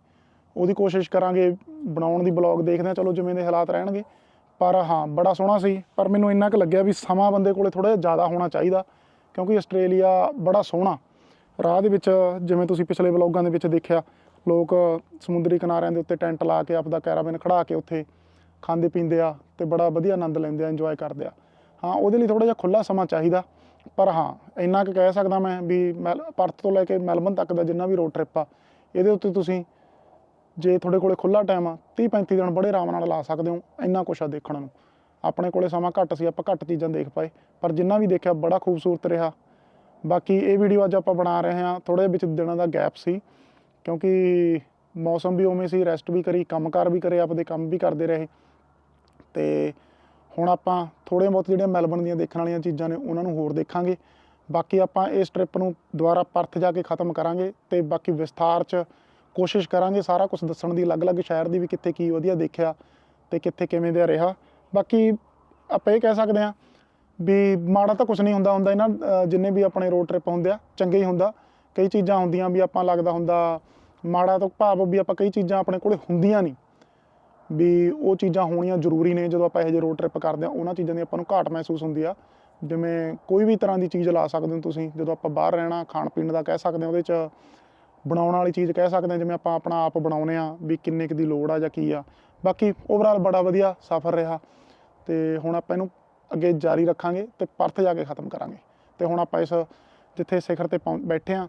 ਉਹਦੀ ਕੋਸ਼ਿਸ਼ ਕਰਾਂਗੇ ਬਣਾਉਣ ਦੀ ਬਲੌਗ ਦੇਖਦੇ ਹਾਂ। ਚਲੋ ਜਿਵੇਂ ਦੇ ਹਾਲਾਤ ਰਹਿਣਗੇ। ਪਰ ਹਾਂ, ਬੜਾ ਸੋਹਣਾ ਸੀ। ਪਰ ਮੈਨੂੰ ਇੰਨਾ ਕੁ ਲੱਗਿਆ ਵੀ ਸਮਾਂ ਬੰਦੇ ਕੋਲੇ ਥੋੜਾ ਜ਼ਿਆਦਾ ਹੋਣਾ ਚਾਹੀਦਾ। ਕਿਉਂਕਿ ਆਸਟ੍ਰੇਲੀਆ ਬੜਾ ਸੋਹਣਾ। ਰਾਹ ਦੇ ਵਿੱਚ ਜਿਵੇਂ ਤੁਸੀਂ ਪਿਛਲੇ ਵਲੌਗਾਂ ਦੇ ਵਿੱਚ ਦੇਖਿਆ ਲੋਕ ਸਮੁੰਦਰੀ ਕਿਨਾਰਿਆਂ ਦੇ ਉੱਤੇ ਟੈਂਟ ਲਾ ਕੇ ਆਪਦਾ ਕੈਰਾਬਿਨ ਖੜਾ ਕੇ ਉੱਥੇ ਖਾਂਦੇ ਪੀਂਦੇ ਆ ਤੇ ਬੜਾ ਵਧੀਆ ਆਨੰਦ ਲੈਂਦੇ ਆ ਇੰਜੋਏ ਕਰਦੇ ਆ। ਹਾਂ, ਉਹਦੇ ਲਈ ਥੋੜਾ ਜਿਹਾ ਖੁੱਲਾ ਸਮਾਂ ਚਾਹੀਦਾ, ਪਰ ਹਾਂ, ਇੰਨਾ ਕੁ ਕਹਿ ਸਕਦਾ ਮੈਂ ਵੀ ਮੈਲ ਪਰਥ ਤੋਂ ਲੈ ਕੇ ਮੈਲਬਨ ਤੱਕ ਦਾ ਜਿੰਨਾ ਵੀ ਰੋਡ ਟ੍ਰਿਪ ਆ, ਇਹਦੇ ਉੱਤੇ ਤੁਸੀਂ ਜੇ ਤੁਹਾਡੇ ਕੋਲੇ ਖੁੱਲਾ ਟਾਈਮ ਆ 30 35 ਦਿਨ ਬੜੇ ਆਰਾਮ ਨਾਲ ਲਾ ਸਕਦੇ ਹੋ, ਇੰਨਾ ਕੁਛ ਆ ਦੇਖਣ ਨੂੰ। ਆਪਣੇ ਕੋਲੇ ਸਮਾਂ ਘੱਟ ਸੀ, ਆਪਾਂ ਘੱਟ ਚੀਜ਼ਾਂ ਦੇਖ ਪਾਏ, ਪਰ ਜਿੰਨਾ ਵੀ ਦੇਖਿਆ ਬੜਾ ਖੂਬਸੂਰਤ ਰਿਹਾ। ਬਾਕੀ ਇਹ ਵੀਡੀਓ ਅੱਜ ਆਪਾਂ ਬਣਾ ਰਹੇ ਹਾਂ ਥੋੜੇ ਵਿੱਚ ਦਿਨਾਂ ਦਾ ਗੈਪ ਸੀ। ਕਿਉਂਕਿ ਮੌਸਮ ਵੀ ਉਵੇਂ ਸੀ ਰੈਸਟ ਵੀ ਕਰੀ, ਕੰਮਕਾਰ ਵੀ ਕਰੇ, ਆਪਦੇ ਕੰਮ ਵੀ ਕਰਦੇ ਰਹੇ। ਤੇ ਹੁਣ ਆਪਾਂ ਥੋੜੇ ਬਹੁਤ ਜਿਹੜੀਆਂ ਮੈਲਬਨ ਦੀਆਂ ਦੇਖਣ ਵਾਲੀਆਂ ਚੀਜ਼ਾਂ ਨੇ, ਉਹਨਾਂ ਨੂੰ ਹੋਰ ਦੇਖਾਂਗੇ। ਬਾਕੀ ਆਪਾਂ ਇਸ ਟ੍ਰਿਪ ਨੂੰ ਦੁਬਾਰਾ ਪਰਥ ਜਾ ਕੇ ਖਤਮ ਕਰਾਂਗੇ ਤੇ ਬਾਕੀ ਵਿਸਥਾਰ ਚ ਕੋਸ਼ਿਸ਼ ਕਰਾਂਗੇ ਸਾਰਾ ਕੁਝ ਦੱਸਣ ਦੀ, ਅਲੱਗ-ਅਲੱਗ ਸ਼ਹਿਰ ਦੀ ਵੀ ਕਿੱਥੇ ਕੀ ਵਧੀਆ ਦੇਖਿਆ ਤੇ ਕਿੱਥੇ ਕਿਵੇਂ ਦਾ ਰਿਹਾ। ਬਾਕੀ ਆਪਾਂ ਇਹ ਕਹਿ ਸਕਦੇ ਹਾਂ ਵੀ ਮਾੜਾ ਤਾਂ ਕੁਝ ਨਹੀਂ ਹੁੰਦਾ ਹੁੰਦਾ ਇਹਨਾਂ ਜਿੰਨੇ ਵੀ ਆਪਣੇ ਰੋਡ ਟ੍ਰਿਪ ਹੁੰਦੇ ਆ, ਚੰਗੇ ਹੀ ਹੁੰਦਾ। ਕਈ ਚੀਜ਼ਾਂ ਹੁੰਦੀਆਂ ਵੀ ਆਪਾਂ ਲੱਗਦਾ ਹੁੰਦਾ, ਮਾੜਾ ਤੋਂ ਭਾਵ ਵੀ ਆਪਾਂ ਕਈ ਚੀਜ਼ਾਂ ਆਪਣੇ ਕੋਲੇ ਹੁੰਦੀਆਂ ਨਹੀਂ। ਵੀ ਉਹ ਚੀਜ਼ਾਂ ਹੋਣੀਆਂ ਜ਼ਰੂਰੀ ਨੇ, ਜਦੋਂ ਆਪਾਂ ਇਹੋ ਜਿਹੇ ਰੋਡ ਟ੍ਰਿਪ ਕਰਦੇ ਆ ਉਹਨਾਂ ਚੀਜ਼ਾਂ ਦੀ ਆਪਾਂ ਨੂੰ ਘਾਟ ਮਹਿਸੂਸ ਹੁੰਦੀ ਆ। ਜਿਵੇਂ ਕੋਈ ਵੀ ਤਰ੍ਹਾਂ ਦੀ ਚੀਜ਼ ਲਾ ਸਕਦੇ ਹੋ ਤੁਸੀਂ, ਜਦੋਂ ਆਪਾਂ ਬਾਹਰ ਰਹਿਣਾ, ਖਾਣ ਪੀਣ ਦਾ ਕਹਿ ਸਕਦੇ ਹਾਂ, ਉਹਦੇ 'ਚ ਬਣਾਉਣ ਵਾਲੀ ਚੀਜ਼ ਕਹਿ ਸਕਦੇ ਹਾਂ, ਜਿਵੇਂ ਆਪਾਂ ਆਪਣਾ ਆਪ ਬਣਾਉਨੇ ਆ ਵੀ ਕਿੰਨੇ ਕੁ ਦੀ ਲੋੜ ਆ ਜਾਂ ਕੀ ਆ। ਬਾਕੀ ਓਵਰਆਲ ਬੜਾ ਵਧੀਆ ਸਫ਼ਰ ਰਿਹਾ। ਤੇ ਹੁਣ ਆਪਾਂ ਇਹਨੂੰ ਅੱਗੇ ਜਾਰੀ ਰੱਖਾਂਗੇ ਤੇ ਪਰਥ ਜਾ ਕੇ ਖਤਮ ਕਰਾਂਗੇ। ਤੇ ਹੁਣ ਆਪਾਂ ਇਸ ਜਿੱਥੇ ਸਿਖਰ ਤੇ ਪਹੁੰ- ਬੈਠੇ ਆ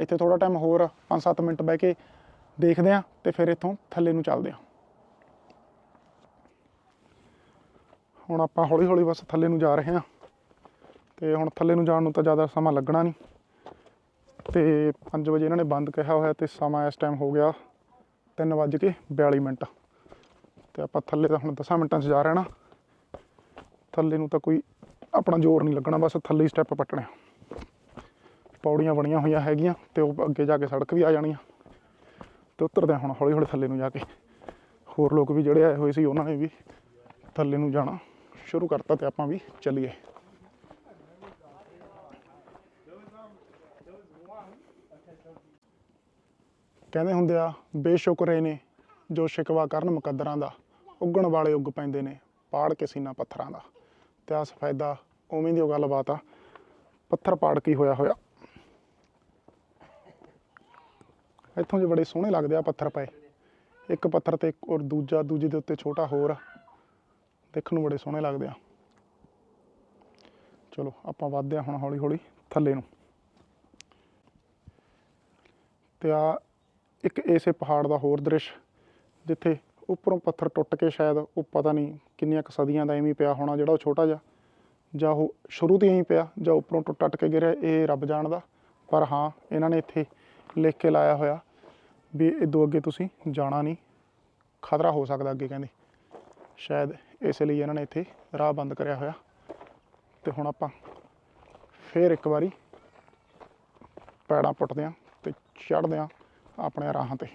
ਇੱਥੇ ਥੋੜਾ ਟਾਈਮ ਹੋਰ 5-7 ਮਿੰਟ ਬਹਿ ਕੇ ਦੇਖਦੇ ਆ ਤੇ ਫਿਰ ਇੱਥੋਂ ਥੱਲੇ ਨੂੰ ਚੱਲਦੇ ਆ ਹੁਣ ਆਪਾਂ ਹੌਲੀ ਹੌਲੀ ਬਸ ਥੱਲੇ ਨੂੰ ਜਾ ਰਹੇ ਆ ਤੇ ਹੁਣ ਥੱਲੇ ਨੂੰ ਜਾਣ ਨੂੰ ਤਾਂ ਜ਼ਿਆਦਾ ਸਮਾਂ ਲੱਗਣਾ ਨਹੀਂ ਤੇ 5 ਵਜੇ ਇਹਨਾਂ ਨੇ ਬੰਦ ਕਿਹਾ ਹੋਇਆ ਤੇ ਸਮਾਂ ਇਸ ਟਾਈਮ ਹੋ ਗਿਆ 3:42 ਮਿੰਟ। ਤੇ ਆਪਾਂ ਥੱਲੇ ਤਾਂ ਹੁਣ 10 ਮਿੰਟਾਂ 'ਚ ਜਾ ਰਹੇ ਨਾ। ਥੱਲੇ ਨੂੰ ਤਾਂ ਕੋਈ ਆਪਣਾ ਜ਼ੋਰ ਨਹੀਂ ਲੱਗਣਾ, ਬਸ ਥੱਲੇ ਹੀ ਸਟੈਪ ਪੱਟਣੇ ਪੌੜੀਆਂ ਬਣੀਆਂ ਹੋਈਆਂ ਹੈਗੀਆਂ ਤੇ ਉਹ ਅੱਗੇ ਜਾ ਕੇ ਸੜਕ ਵੀ ਆ ਜਾਣੀਆਂ ਤੇ ਉਤਰਦੇ ਹੁਣ ਹੌਲੀ ਹੌਲੀ ਥੱਲੇ ਨੂੰ ਜਾ ਕੇ। ਹੋਰ ਲੋਕ ਵੀ ਜਿਹੜੇ ਆਏ ਹੋਏ ਸੀ, ਉਹਨਾਂ ਨੇ ਵੀ ਥੱਲੇ ਨੂੰ ਜਾਣਾ ਸ਼ੁਰੂ ਕਰਤਾ ਤੇ ਆਪਾਂ ਵੀ ਚੱਲੀਏ। ਕਹਿੰਦੇ ਹੁੰਦੇ ਆ, ਬੇਸ਼ੁਕਰੇ ਨੇ ਜੋ ਸ਼ਿਕਵਾ ਕਰਨ ਮੁਕੱਦਰਾਂ ਦਾ, ਉੱਗਣ ਵਾਲੇ ਉੱਗ ਪੈਂਦੇ ਨੇ ਪਾੜ ਕੇ ਸੀਨਾ ਪੱਥਰਾਂ ਦਾ। ਤੇ ਆ ਸਫੈਦਾ ਉਵੇਂ ਦੀ ਉਹ ਗੱਲਬਾਤ ਆ, ਪੱਥਰ ਪਾੜ ਕੀ ਹੋਇਆ ਹੋਇਆ। ਇੱਥੋਂ ਜੇ ਬੜੇ ਸੋਹਣੇ ਲੱਗਦੇ ਆ ਪੱਥਰ ਪਏ। ਇੱਕ ਪੱਥਰ ਤੇ ਇੱਕ ਔਰ ਦੂਜਾ, ਦੂਜੇ ਦੇ ਉੱਤੇ ਛੋਟਾ ਹੋਰ ਦੇਖਣ ਨੂੰ ਬੜੇ ਸੋਹਣੇ ਲੱਗਦੇ ਆ। ਚਲੋ, ਆਪਾਂ ਵੱਧਦੇ ਆ ਹੁਣ ਹੌਲੀ ਹੌਲੀ ਥੱਲੇ ਨੂੰ। ਤੇ ਆ ਇੱਕ ਇਸੇ ਪਹਾੜ ਦਾ ਹੋਰ ਦ੍ਰਿਸ਼, ਜਿੱਥੇ ਉੱਪਰੋਂ ਪੱਥਰ ਟੁੱਟ ਕੇ ਸ਼ਾਇਦ ਉਹ ਪਤਾ ਨਹੀਂ ਕਿੰਨੀਆਂ ਕੁ ਸਦੀਆਂ ਦਾ ਐਵੇਂ ਪਿਆ ਹੋਣਾ, ਜਿਹੜਾ ਉਹ ਛੋਟਾ ਜਿਹਾ, ਜਾਂ ਉਹ ਸ਼ੁਰੂ ਤੋਂ ਹੀ ਪਿਆ, ਜਾਂ ਉੱਪਰੋਂ ਟੁੱਟ ਟੱਟ ਕੇ ਗਿਰਿਆ, ਇਹ ਰੱਬ ਜਾਣਦਾ। ਪਰ ਹਾਂ, ਇਹਨਾਂ ਨੇ ਇੱਥੇ ਲਿਖ ਕੇ ਲਾਇਆ ਹੋਇਆ। ਵੀ ਇਦੋਂ ਅੱਗੇ ਤੁਸੀਂ ਜਾਣਾ ਨਹੀਂ। ਖਤਰਾ ਹੋ ਸਕਦਾ ਅੱਗੇ ਕਹਿੰਦੇ। ਸ਼ਾਇਦ ਇਸ ਲਈ ਇਹਨਾਂ ਨੇ ਇੱਥੇ ਰਾਹ ਬੰਦ ਕਰਿਆ ਹੋਇਆ। ਤੇ ਹੁਣ ਆਪਾਂ ਫੇਰ ਇੱਕ ਵਾਰੀ ਪੈੜਾਂ ਪੁੱਟਦੇ ਆਂ ਤੇ ਚੜ੍ਹਦੇ ਆਂ ਆਪਣੇ ਰਾਹਾਂ ਤੇ।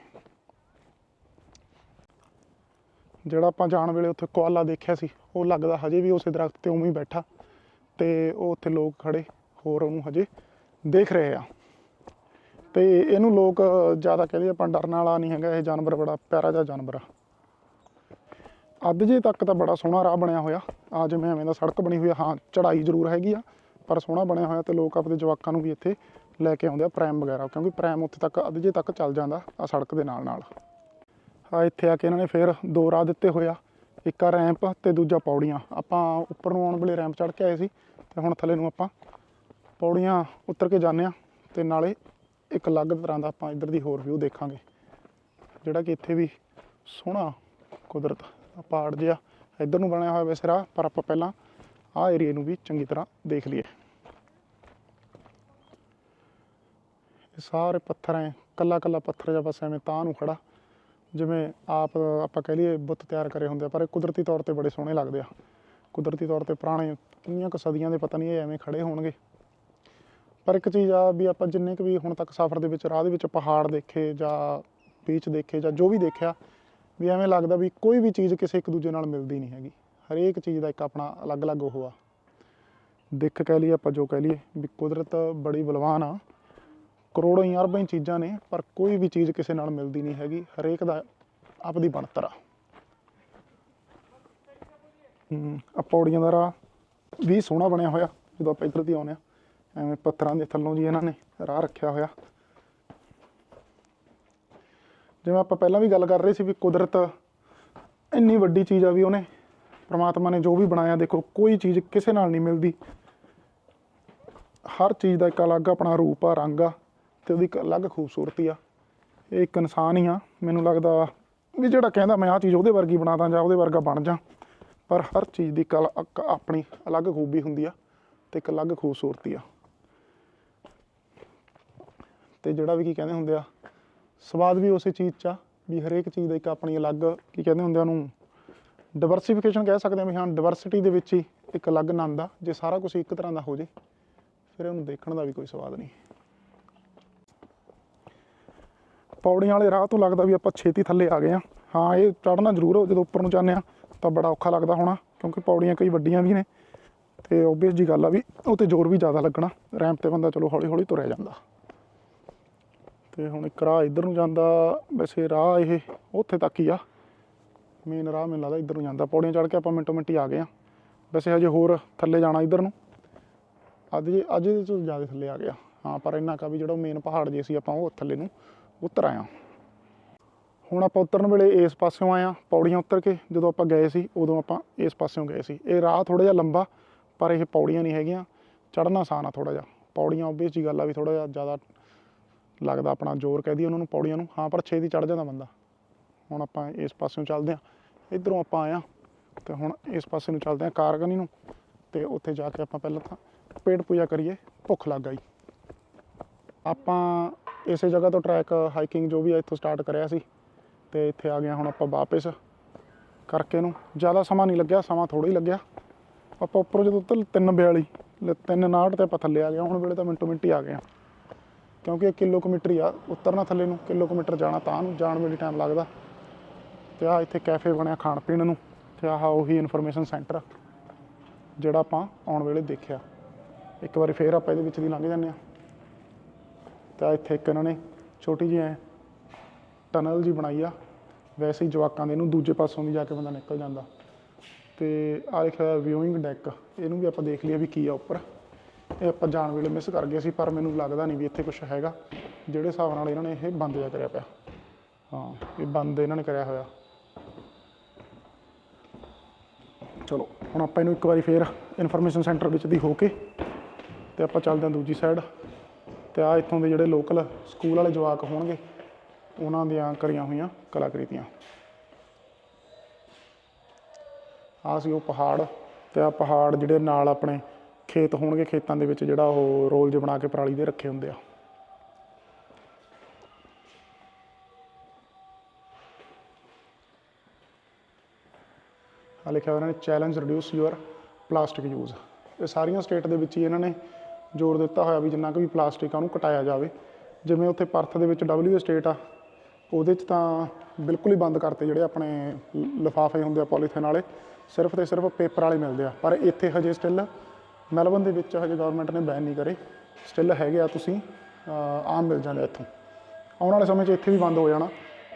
ਜਿਹੜਾ ਆਪਾਂ ਜਾਣ ਵੇਲੇ ਉੱਥੇ ਕੋਆਲਾ ਦੇਖਿਆ ਸੀ, ਉਹ ਲੱਗਦਾ ਹਜੇ ਵੀ ਉਸੇ ਦਰਖਤ ਤੇ ਉਵੇਂ ਹੀ ਬੈਠਾ। ਤੇ ਉਹ ਉੱਥੇ ਲੋਕ ਖੜੇ ਹੋਰ ਉਹਨੂੰ ਹਜੇ ਦੇਖ ਰਹੇ ਆ। ਤੇ ਇਹਨੂੰ ਲੋਕ ਜ਼ਿਆਦਾ ਕਹਿੰਦੇ ਆਪਾਂ ਡਰਨ ਵਾਲਾ ਨਹੀਂ ਹੈਗਾ, ਇਹ ਜਾਨਵਰ ਬੜਾ ਪਿਆਰਾ ਜਿਹਾ ਜਾਨਵਰ ਆ। ਅੱਧ ਜੇ ਤੱਕ ਤਾਂ ਬੜਾ ਸੋਹਣਾ ਰਾਹ ਬਣਿਆ ਹੋਇਆ, ਆ ਜਿਵੇਂ ਐਵੇਂ ਦਾ ਸੜਕ ਬਣੀ ਹੋਈ ਆ, ਹਾਂ ਚੜਾਈ ਜ਼ਰੂਰ ਹੈਗੀ ਆ, ਪਰ ਸੋਹਣਾ ਬਣਿਆ ਹੋਇਆ ਤੇ ਲੋਕ ਆਪਣੇ ਜਵਾਕਾਂ ਨੂੰ ਵੀ ਇੱਥੇ ਲੈ ਕੇ ਆਉਂਦੇ ਆ ਪ੍ਰੈਮ ਵਗੈਰਾ, ਕਿਉਂਕਿ ਪ੍ਰੈਮ ਉੱਥੇ ਤੱਕ ਅੱਧ ਜੇ ਤੱਕ ਚੱਲ ਜਾਂਦਾ ਆ ਸੜਕ ਦੇ ਨਾਲ ਨਾਲ ਆ ਇੱਥੇ ਆ ਕੇ ਇਹਨਾਂ ਨੇ ਫੇਰ ਦੋ ਰਾਹ ਦਿੱਤੇ ਹੋਇਆ ਇੱਕ ਆ ਰੈਂਪ ਤੇ ਦੂਜਾ ਪੌੜੀਆਂ। ਆਪਾਂ ਉੱਪਰ ਨੂੰ ਆਉਣ ਵੇਲੇ ਰੈਂਪ ਚੜ੍ਹ ਕੇ ਆਏ ਸੀ, ਤੇ ਹੁਣ ਥੱਲੇ ਨੂੰ ਆਪਾਂ ਪੌੜੀਆਂ ਉਤਰ ਕੇ ਜਾਂਦੇ ਆ, ਤੇ ਨਾਲੇ ਇੱਕ ਅਲੱਗ ਤਰ੍ਹਾਂ ਦਾ ਆਪਾਂ ਇੱਧਰ ਦੀ ਹੋਰ ਵਿਊ ਦੇਖਾਂਗੇ। ਜਿਹੜਾ ਕਿ ਇੱਥੇ ਵੀ ਸੋਹਣਾ ਕੁਦਰਤ ਪਹਾੜ ਜਿਹਾ ਇੱਧਰ ਨੂੰ ਬਣਿਆ ਹੋਇਆ ਵੈਸੇ ਰਾਹ ਪਰ ਆਪਾਂ ਪਹਿਲਾਂ ਆਹ ਏਰੀਏ ਨੂੰ ਵੀ ਚੰਗੀ ਤਰ੍ਹਾਂ ਦੇਖ ਲਈਏ। ਇਹ ਸਾਰੇ ਪੱਥਰ ਐ, ਕੱਲਾ ਕੱਲਾ ਪੱਥਰ ਜਿਹਾ ਬਸ ਐਵੇਂ ਤਾਂ ਨੂੰ ਖੜਾ, ਜਿਵੇਂ ਆਪ ਆਪਾਂ ਕਹਿ ਲਈਏ ਬੁੱਤ ਤਿਆਰ ਕਰੇ ਹੁੰਦੇ ਆ, ਪਰ ਇਹ ਕੁਦਰਤੀ ਤੌਰ ਤੇ ਬੜੇ ਸੋਹਣੇ ਲੱਗਦੇ ਆ। ਕੁਦਰਤੀ ਤੌਰ ਤੇ ਪੁਰਾਣੇ ਕਿੰਨੀਆਂ ਕੁ ਸਦੀਆਂ ਦੇ ਪਤਾ ਨਹੀਂ ਇਹ ਐਵੇਂ ਖੜੇ ਹੋਣਗੇ। ਪਰ ਇੱਕ ਚੀਜ਼ ਆ ਵੀ ਆਪਾਂ ਜਿੰਨੇ ਕੁ ਵੀ ਹੁਣ ਤੱਕ ਸਫ਼ਰ ਦੇ ਵਿੱਚ ਰਾਹ ਦੇ ਵਿੱਚ ਪਹਾੜ ਦੇਖੇ ਜਾਂ ਬੀਚ ਦੇਖੇ ਜਾਂ ਜੋ ਵੀ ਦੇਖਿਆ ਵੀ ਐਵੇਂ ਲੱਗਦਾ ਵੀ ਕੋਈ ਵੀ ਚੀਜ਼ ਕਿਸੇ ਇੱਕ ਦੂਜੇ ਨਾਲ ਮਿਲਦੀ ਨਹੀਂ ਹੈਗੀ। ਹਰੇਕ ਚੀਜ਼ ਦਾ ਇੱਕ ਆਪਣਾ ਅਲੱਗ-ਅਲੱਗ ਉਹ ਆ। ਦਿੱਖ ਕਹਿ ਲਈਏ ਆਪਾਂ ਜੋ ਕਹਿ ਲਈਏ ਵੀ ਕੁਦਰਤ ਬੜੀ ਬਲਵਾਨ ਆ। ਕਰੋੜਾਂ ਹੀ ਅਰਬਾਂ ਹੀ ਚੀਜ਼ਾਂ ਨੇ ਪਰ ਕੋਈ ਵੀ ਚੀਜ਼ ਕਿਸੇ ਨਾਲ ਮਿਲਦੀ ਨਹੀਂ ਹੈਗੀ। ਹਰੇਕ ਦਾ ਆਪਦੀ ਬਣਤਰ ਆ। ਹਮ, ਆ ਪੌੜੀਆਂ ਦਾ ਰਾਹ ਵੀ ਸੋਹਣਾ ਬਣਿਆ ਹੋਇਆ ਜਦੋਂ ਆਪਾਂ ਇੱਧਰ ਦੀ ਆਉਂਦੇ ਆ ਐਵੇਂ ਪੱਥਰਾਂ ਦੇ ਥੱਲੋਂ ਜੀ ਇਹਨਾਂ ਨੇ ਰਾਹ ਰੱਖਿਆ ਹੋਇਆ। ਜਿਵੇਂ ਆਪਾਂ ਪਹਿਲਾਂ ਵੀ ਗੱਲ ਕਰ ਰਹੇ ਸੀ ਵੀ ਕੁਦਰਤ ਇੰਨੀ ਵੱਡੀ ਚੀਜ਼ ਆ ਵੀ ਉਹਨੇ ਪ੍ਰਮਾਤਮਾ ਨੇ ਜੋ ਵੀ ਬਣਾਇਆ, ਦੇਖੋ ਕੋਈ ਚੀਜ਼ ਕਿਸੇ ਨਾਲ ਨਹੀਂ ਮਿਲਦੀ। ਹਰ ਚੀਜ਼ ਦਾ ਇੱਕ ਅਲੱਗ ਆਪਣਾ ਰੂਪ ਆ, ਰੰਗ ਆ ਤੇ ਉਹਦੀ ਇੱਕ ਅਲੱਗ ਖੂਬਸੂਰਤੀ ਆ। ਇਹ ਇੱਕ ਇਨਸਾਨ ਹੀ ਆ। ਮੈਨੂੰ ਲੱਗਦਾ ਵੀ ਜਿਹੜਾ ਕਹਿੰਦਾ ਮੈਂ ਆਹ ਚੀਜ਼ ਉਹਦੇ ਵਰਗੀ ਬਣਾ ਦਾਂ ਜਾਂ ਉਹਦੇ ਵਰਗਾ ਬਣ ਜਾ, ਪਰ ਹਰ ਚੀਜ਼ ਦੀ ਇੱਕ ਆਪਣੀ ਅਲੱਗ ਖੂਬੀ ਹੁੰਦੀ ਆ ਤੇ ਇੱਕ ਅਲੱਗ ਖੂਬਸੂਰਤੀ ਆ। ਤੇ ਜਿਹੜਾ ਵੀ ਕੀ ਕਹਿੰਦੇ ਹੁੰਦੇ ਆ, ਸਵਾਦ ਵੀ ਉਸੇ ਚੀਜ਼ 'ਚ ਆ, ਵੀ ਹਰੇਕ ਚੀਜ਼ ਦਾ ਇੱਕ ਆਪਣੀ ਅਲੱਗ ਕੀ ਕਹਿੰਦੇ ਹੁੰਦੇ ਆ ਉਹਨੂੰ ਡਿਵਰਸਿਫਿਕੇਸ਼ਨ ਕਹਿ ਸਕਦੇ ਆ ਵੀ ਹਾਂ ਡਿਵਰਸਿਟੀ ਦੇ ਵਿੱਚ ਹੀ ਇੱਕ ਅਲੱਗ ਆਨੰਦ ਆ, ਜੇ ਸਾਰਾ ਕੁਝ ਇੱਕ ਤਰ੍ਹਾਂ ਦਾ ਹੋ ਜੇ, ਫਿਰ ਉਹਨੂੰ ਦੇਖਣ ਦਾ ਵੀ ਕੋਈ ਸਵਾਦ ਨਹੀਂ। ਪੌੜੀਆਂ ਵਾਲੇ ਰਾਹ ਤੋਂ ਲੱਗਦਾ ਵੀ ਆਪਾਂ ਛੇਤੀ ਥੱਲੇ ਆ ਗਏ ਆ। ਹਾਂ, ਇਹ ਚੜ੍ਹਨਾ ਜ਼ਰੂਰ ਹੋ ਜਦੋਂ ਉੱਪਰ ਨੂੰ ਜਾਂਦੇ ਆ, ਤਾਂ ਬੜਾ ਔਖਾ ਲੱਗਦਾ ਹੋਣਾ, ਕਿਉਂਕਿ ਪੌੜੀਆਂ ਕਈ ਵੱਡੀਆਂ ਵੀ ਨੇ, ਤੇ ਓਬਵੀਅਸ ਜੀ ਗੱਲ ਆ ਵੀ ਉਹ ਤੇ ਜ਼ੋਰ ਵੀ ਜ਼ਿਆਦਾ ਲੱਗਣਾ ਰੈਂਪ ਤੇ ਬੰਦਾ ਚਲੋ ਹੌਲੀ ਹੌਲੀ ਤੁਰਿਆ ਜਾਂਦਾ। ਤੇ ਹੁਣ ਇੱਕ ਰਾਹ ਇੱਧਰ ਨੂੰ ਜਾਂਦਾ, ਵੈਸੇ ਰਾਹ ਇਹ ਉੱਥੇ ਤੱਕ ਹੀ ਆ। ਮੇਨ ਰਾਹ ਮੈਨੂੰ ਲੱਗਦਾ ਇੱਧਰ ਨੂੰ ਜਾਂਦਾ। ਪੌੜੀਆਂ ਚੜ੍ਹ ਕੇ ਆਪਾਂ ਮਿੰਟੋ ਮਿੰਟੀ ਆ ਗਏ ਆ ਵੈਸੇ ਹਜੇ ਹੋਰ ਥੱਲੇ ਜਾਣਾ ਇੱਧਰ ਨੂੰ। ਅੱਜ ਜੇ ਅੱਜ ਦੇ ਤੋਂ ਜ਼ਿਆਦਾ ਥੱਲੇ ਆ ਗਿਆ। ਹਾਂ, ਪਰ ਇੰਨਾ ਕਾ ਵੀ ਜਿਹੜਾ ਮੇਨ ਪਹਾੜ ਜੇ ਸੀ ਆਪਾਂ ਉਹ ਥੱਲੇ ਨੂੰ ਉਤਰ ਆਇਆ ਹੁਣ ਆਪਾਂ ਉਤਰਨ ਵੇਲੇ ਇਸ ਪਾਸਿਓਂ ਆਇਆ ਪੌੜੀਆਂ ਉਤਰ ਕੇ ਜਦੋਂ ਆਪਾਂ ਗਏ ਸੀ, ਉਦੋਂ ਆਪਾਂ ਇਸ ਪਾਸਿਓਂ ਗਏ ਸੀ। ਇਹ ਰਾਹ ਥੋੜਾ ਜਿਹਾ ਲੰਬਾ, ਪਰ ਇਹ ਪੌੜੀਆਂ ਨਹੀਂ ਹੈਗੀਆਂ। ਚੜ੍ਹਨਾ ਆਸਾਨ ਆ ਥੋੜਾ ਜਿਹਾ। ਪੌੜੀਆਂ ਓਬਵੀਅਸ ਜੀ ਗੱਲ ਆ ਵੀ ਥੋੜਾ ਜਿਹਾ ਜ਼ਿਆਦਾ ਲੱਗਦਾ ਆਪਣਾ ਜ਼ੋਰ ਕਹਿ ਦਈਏ ਉਹਨਾਂ ਨੂੰ ਪੌੜੀਆਂ ਨੂੰ। ਹਾਂ, ਪਰ ਛੇਤੀ ਚੜ੍ਹ ਜਾਂਦਾ ਬੰਦਾ। ਹੁਣ ਆਪਾਂ ਇਸ ਪਾਸਿਓਂ ਚੱਲਦੇ ਹਾਂ। ਇਧਰੋਂ ਆਪਾਂ ਆਇਆ ਤੇ ਹੁਣ ਇਸ ਪਾਸੇ ਨੂੰ ਚੱਲਦੇ ਹਾਂ ਕਾਰਗਨੀ ਨੂੰ ਤੇ ਉੱਥੇ ਜਾ ਕੇ ਆਪਾਂ ਪਹਿਲਾਂ ਤਾਂ ਪੇਟ ਪੂਜਾ ਕਰੀਏ। ਭੁੱਖ ਲੱਗ ਗਈ ਆਪਾਂ ਇਸੇ ਜਗ੍ਹਾ ਤੋਂ ਟਰੈਕ ਹਾਈਕਿੰਗ ਜੋ ਵੀ ਆ ਇੱਥੋਂ ਸਟਾਰਟ ਕਰਿਆ ਸੀ ਤੇ ਇੱਥੇ ਆ ਗਿਆ ਹੁਣ ਆਪਾਂ ਵਾਪਸ ਕਰਕੇ ਨੂੰ। ਜ਼ਿਆਦਾ ਸਮਾਂ ਨਹੀਂ ਲੱਗਿਆ, ਸਮਾਂ ਥੋੜਾ ਹੀ ਲੱਗਿਆ। ਆਪਾਂ ਉੱਪਰੋਂ ਜਦੋਂ ਉੱਤਰ 342 359 ਤੇ ਆਪਾਂ ਥੱਲੇ ਆ ਗਏ ਹੁਣ ਵੇਲੇ ਤਾਂ ਮਿੰਟੋ ਮਿੰਟ ਹੀ ਆ ਗਏ ਆ ਕਿਉਂਕਿ ਇਹ ਕਿਲੋਮੀਟਰ ਹੀ ਆ, ਉਤਰਨਾ ਥੱਲੇ ਨੂੰ, ਕਿਲੋਮੀਟਰ ਜਾਣਾ ਤਾਂ ਨੂੰ, ਜਾਣ ਵੇਲੇ ਟਾਈਮ ਲੱਗਦਾ। ਤੇ ਆ ਇੱਥੇ ਕੈਫੇ ਬਣਿਆ ਖਾਣ ਪੀਣ ਨੂੰ, ਤੇ ਆਹ ਉਹੀ ਇਨਫੋਰਮੇਸ਼ਨ ਸੈਂਟਰ ਜਿਹੜਾ ਆਪਾਂ ਆਉਣ ਵੇਲੇ ਦੇਖਿਆ। ਇੱਕ ਵਾਰੀ ਫੇਰ ਆਪਾਂ ਇਹਦੇ ਵਿੱਚ ਦੀ ਲੰਘ ਜਾਂਦੇ ਆ। ਤਾਂ ਇੱਥੇ ਇੱਕ ਇਹਨਾਂ ਨੇ ਛੋਟੀ ਜਿਹੀ ਐ ਟਨਲ ਜੀ ਬਣਾਈ ਆ, ਵੈਸੇ ਹੀ ਜਵਾਕਾਂ ਦੇ ਇਹਨੂੰ ਦੂਜੇ ਪਾਸੋਂ ਦੀ ਜਾ ਕੇ ਬੰਦਾ ਨਿਕਲ ਜਾਂਦਾ। ਤੇ ਆ ਲਿਖਿਆ ਵਿਊਇੰਗ ਡੈਕ ਇਹਨੂੰ ਵੀ ਆਪਾਂ ਦੇਖ ਲਈਏ ਵੀ ਕੀ ਆ ਉੱਪਰ। ਇਹ ਆਪਾਂ ਜਾਣ ਵੇਲੇ ਮਿਸ ਕਰ ਗਏ ਸੀ, ਪਰ ਮੈਨੂੰ ਲੱਗਦਾ ਨਹੀਂ ਵੀ ਇੱਥੇ ਕੁਝ ਹੈਗਾ। ਜਿਹੜੇ ਹਿਸਾਬ ਨਾਲ ਇਹਨਾਂ ਨੇ ਇਹ ਬੰਦ ਜਿਹਾ ਕਰਿਆ ਪਿਆ। ਹਾਂ, ਇਹ ਬੰਦ ਇਹਨਾਂ ਨੇ ਕਰਿਆ ਹੋਇਆ। ਚਲੋ, ਹੁਣ ਆਪਾਂ ਇਹਨੂੰ ਇੱਕ ਵਾਰੀ ਫੇਰ ਇਨਫੋਰਮੇਸ਼ਨ ਸੈਂਟਰ ਵਿੱਚ ਦੀ ਹੋ ਕੇ ਤੇ ਆਪਾਂ ਚੱਲਦੇ ਹਾਂ ਦੂਜੀ ਸਾਈਡ ਤੇ ਆ ਇੱਥੋਂ ਦੇ ਜਿਹੜੇ ਲੋਕਲ ਸਕੂਲ ਵਾਲੇ ਜਵਾਕ ਹੋਣਗੇ, ਉਹਨਾਂ ਦੀਆਂ ਕਰੀਆਂ ਹੋਈਆਂ ਕਲਾਕ੍ਰਿਤੀਆਂ। ਆ ਸੀ ਉਹ ਪਹਾੜ, ਤੇ ਆ ਪਹਾੜ ਜਿਹੜੇ ਨਾਲ ਆਪਣੇ ਖੇਤ ਹੋਣਗੇ, ਖੇਤਾਂ ਦੇ ਵਿੱਚ ਜਿਹੜਾ ਉਹ ਰੋਲ ਜਿਹਾ ਬਣਾ ਕੇ ਪਰਾਲੀ ਦੇ ਰੱਖੇ ਹੁੰਦੇ ਆ। ਆ ਲਿਖਿਆ ਹੋਇਆ ਨੇ challenge reduce your plastic use ਇਹ ਸਾਰੀਆਂ ਸਟੇਟ ਦੇ ਵਿੱਚ ਹੀ ਇਹਨਾਂ ਨੇ ਜ਼ੋਰ ਦਿੱਤਾ ਹੋਇਆ ਵੀ ਜਿੰਨਾ ਕੁ ਵੀ ਪਲਾਸਟਿਕਾਂ ਨੂੰ ਘਟਾਇਆ ਜਾਵੇ। ਜਿਵੇਂ ਉੱਥੇ ਪਰਥ ਦੇ ਵਿੱਚ ਡਬਲਯੂ ਸਟੇਟ ਆ, ਉਹਦੇ 'ਚ ਤਾਂ ਬਿਲਕੁਲ ਹੀ ਬੰਦ ਕਰਤੇ ਜਿਹੜੇ ਆਪਣੇ ਲਿਫਾਫੇ ਹੁੰਦੇ ਆ ਪੋਲੀਥੀਨ ਵਾਲੇ, ਸਿਰਫ ਤੇ ਸਿਰਫ ਪੇਪਰ ਵਾਲੇ ਮਿਲਦੇ ਆ। ਪਰ ਇੱਥੇ ਹਜੇ ਸਟਿਲ ਮੈਲਬਨ ਦੇ ਵਿੱਚ ਹਜੇ ਗਵਰਨਮੈਂਟ ਨੇ ਬੈਨ ਨਹੀਂ ਕਰੇ। ਸਟਿਲ ਹੈਗੇ ਆ ਤੁਸੀਂ ਆਮ ਮਿਲ ਜਾਂਦੇ ਇੱਥੋਂ। ਆਉਣ ਵਾਲੇ ਸਮੇਂ 'ਚ ਇੱਥੇ ਵੀ ਬੰਦ ਹੋ ਜਾਣਾ।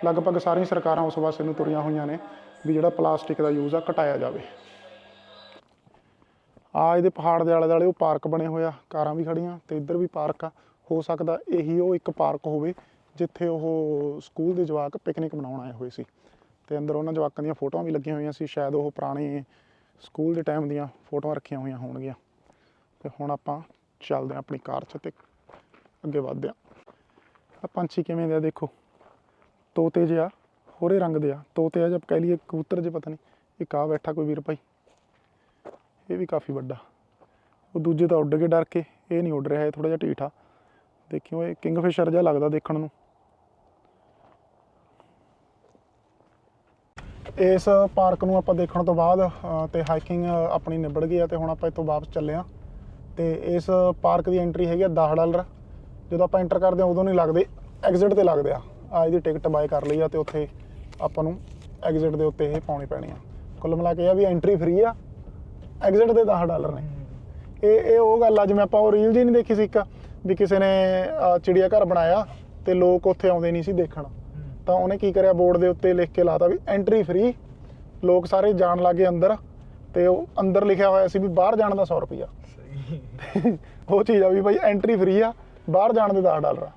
ਲਗਭਗ ਸਾਰੀਆਂ ਸਰਕਾਰਾਂ ਉਸ ਪਾਸੇ ਨੂੰ ਤੁਰੀਆਂ ਹੋਈਆਂ ਨੇ ਵੀ ਜਿਹੜਾ ਪਲਾਸਟਿਕ ਦਾ ਯੂਜ਼ ਆ ਘਟਾਇਆ ਜਾਵੇ। ਆ ਇਹਦੇ ਪਹਾੜ ਦੇ ਆਲੇ ਦੁਆਲੇ ਉਹ ਪਾਰਕ ਬਣੇ ਹੋਇਆ ਕਾਰਾਂ ਵੀ ਖੜੀਆਂ ਤੇ ਇੱਧਰ ਵੀ ਪਾਰਕ ਆ। ਹੋ ਸਕਦਾ ਇਹੀ ਉਹ ਇੱਕ ਪਾਰਕ ਹੋਵੇ ਜਿੱਥੇ ਉਹ ਸਕੂਲ ਦੇ ਜਵਾਕ ਪਿਕਨਿਕ ਮਨਾਉਣ ਆਏ ਹੋਏ ਸੀ। ਤੇ ਅੰਦਰ ਉਹਨਾਂ ਜਵਾਕਾਂ ਦੀਆਂ ਫੋਟੋਆਂ ਵੀ ਲੱਗੀਆਂ ਹੋਈਆਂ ਸੀ, ਸ਼ਾਇਦ ਉਹ ਪੁਰਾਣੇ ਸਕੂਲ ਦੇ ਟਾਈਮ ਦੀਆਂ ਫੋਟੋਆਂ ਰੱਖੀਆਂ ਹੋਈਆਂ ਹੋਣਗੀਆਂ। ਤੇ ਹੁਣ ਆਪਾਂ ਚੱਲਦੇ ਹਾਂ ਆਪਣੀ ਕਾਰ 'ਚ ਤੇ ਅੱਗੇ ਵਧਦੇ ਹਾਂ। ਆ ਪੰਛੀ ਕਿਵੇਂ ਦੇ ਆ ਦੇਖੋ। ਤੋਤੇ ਜਿਹਾ ਹੋਰੇ ਰੰਗ ਦੇ ਆ। ਤੋਤੇ ਆ ਜਦ ਕਹਿ ਲਈਏ ਕਬੂਤਰ ਜੇ ਪਤਾ ਨਹੀਂ ਇਹ ਆ ਬੈਠਾ ਕੋਈ ਵੀਰ ਭਾਈ। ਇਹ ਵੀ ਕਾਫੀ ਵੱਡਾ। ਉਹ ਦੂਜੇ ਤਾਂ ਉੱਡ ਕੇ ਡਰ ਕੇ ਇਹ ਨਹੀਂ ਉੱਡ ਰਿਹਾ ਇਹ ਥੋੜਾ ਜਿਹਾ ਢੀਠਾ ਦੇਖਿਓ ਇਹ ਕਿੰਗਫਿਸ਼ਰ ਜਿਹਾ ਲੱਗਦਾ ਦੇਖਣ ਨੂੰ। ਇਸ ਪਾਰਕ ਨੂੰ ਆਪਾਂ ਦੇਖਣ ਤੋਂ ਬਾਅਦ ਅ, ਤੇ ਹਾਈਕਿੰਗ ਆਪਣੀ ਨਿਬੜ ਗਈ ਆ ਤੇ ਹੁਣ ਆਪਾਂ ਇੱਥੋਂ ਵਾਪਸ ਚੱਲੇ ਆ ਤੇ ਇਸ ਪਾਰਕ ਦੀ ਐਂਟਰੀ ਹੈਗੀ ਆ 10 ਡਾਲਰ। ਜਦੋਂ ਆਪਾਂ ਐਂਟਰ ਕਰਦੇ ਆ ਉਦੋਂ ਨਹੀਂ ਲੱਗਦੇ। ਐਗਜ਼ਿਟ ਤੇ ਲੱਗਦੇ ਆ। ਆ ਇਹਦੀ ਟਿਕਟ ਬਾਏ ਕਰ ਲਈ ਆ ਤੇ ਉੱਥੇ ਆਪਾਂ ਨੂੰ ਐਗਜ਼ਿਟ ਦੇ ਉੱਤੇ ਇਹ ਪਾਉਣੀ ਪੈਣੀ ਆ। ਕੁੱਲ ਮਿਲਾ ਕੇ ਇਹ ਆ ਵੀ ਐਂਟਰੀ ਫ੍ਰੀ ਆ। ਐਗਜ਼ਿਟ ਦੇ 10 ਡਾਲਰ ਨੇ। ਇਹ ਇਹ ਉਹ ਗੱਲ ਆ ਜਿਵੇਂ ਆਪਾਂ ਉਹ ਰੀਲ ਜੀ ਨਹੀਂ ਦੇਖੀ ਸੀ ਇੱਕ ਵੀ ਕਿਸੇ ਨੇ ਅਹ, ਚਿੜੀਆ ਘਰ ਬਣਾਇਆ ਤੇ ਲੋਕ ਉੱਥੇ ਆਉਂਦੇ ਨਹੀਂ ਸੀ ਦੇਖਣ। ਤਾਂ ਉਹਨੇ ਕੀ ਕਰਿਆ ਬੋਰਡ ਦੇ ਉੱਤੇ ਲਿਖ ਕੇ ਲਾਤਾ ਵੀ ਐਂਟਰੀ ਫ੍ਰੀ ਲੋਕ ਸਾਰੇ ਜਾਣ ਲੱਗੇ ਅੰਦਰ ਤੇ ਉਹ ਅੰਦਰ ਲਿਖਿਆ ਹੋਇਆ ਸੀ ਵੀ ਬਾਹਰ ਜਾਣ ਦਾ 100 ਰੁਪਿਆ ਉਹ ਚੀਜ਼ ਆ ਵੀ ਭਾਈ ਐਂਟਰੀ ਫ੍ਰੀ ਆ, ਬਾਹਰ ਜਾਣ ਦੇ 10 ਡਾਲਰ ਆ।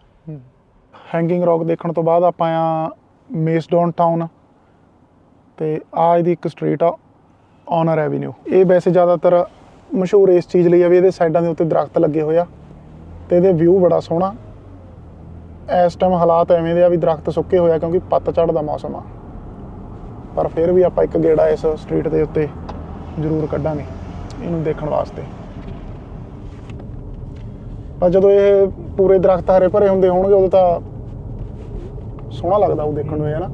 ਹੈਂਗਿੰਗ ਰੌਕ ਦੇਖਣ ਤੋਂ ਬਾਅਦ ਆਪਾਂ ਆ ਮੇਸ ਡਾਊਨ ਟਾਊਨ ਤੇ ਆ ਇਹਦੀ ਇੱਕ ਸਟਰੀਟ ਆ ਔਨਰ ਐਵੀਨਿਊ ਇਹ ਵੈਸੇ ਜ਼ਿਆਦਾਤਰ ਮਸ਼ਹੂਰ ਇਸ ਚੀਜ਼ ਲਈ ਆ ਵੀ ਇਹਦੇ ਸਾਈਡਾਂ ਦੇ ਉੱਤੇ ਦਰਖਤ ਲੱਗੇ ਹੋਏ ਆ, ਤੇ ਇਹਦੇ ਵਿਊ ਬੜਾ ਸੋਹਣਾ। ਇਸ ਟਾਈਮ ਹਾਲਾਤ ਐਵੇਂ ਦੇ ਆ ਵੀ ਦਰਖਤ ਸੁੱਕੇ ਹੋਇਆ ਕਿਉਂਕਿ ਪੱਤਝੜ ਦਾ ਮੌਸਮ ਆ। ਪਰ ਫਿਰ ਵੀ ਆਪਾਂ ਇੱਕ ਗੇੜਾ ਇਸ ਸਟਰੀਟ ਦੇ ਉੱਤੇ ਜ਼ਰੂਰ ਕੱਢਾਂਗੇ, ਇਹਨੂੰ ਦੇਖਣ ਵਾਸਤੇ। ਪਰ ਜਦੋਂ ਇਹ ਪੂਰੇ ਦਰਖਤ ਹਰੇ ਭਰੇ ਹੁੰਦੇ ਹੋਣਗੇ ਉਦੋਂ ਤਾਂ ਸੋਹਣਾ ਲੱਗਦਾ ਉਹ ਦੇਖਣ ਨੂੰ ਇਹ ਨਾ?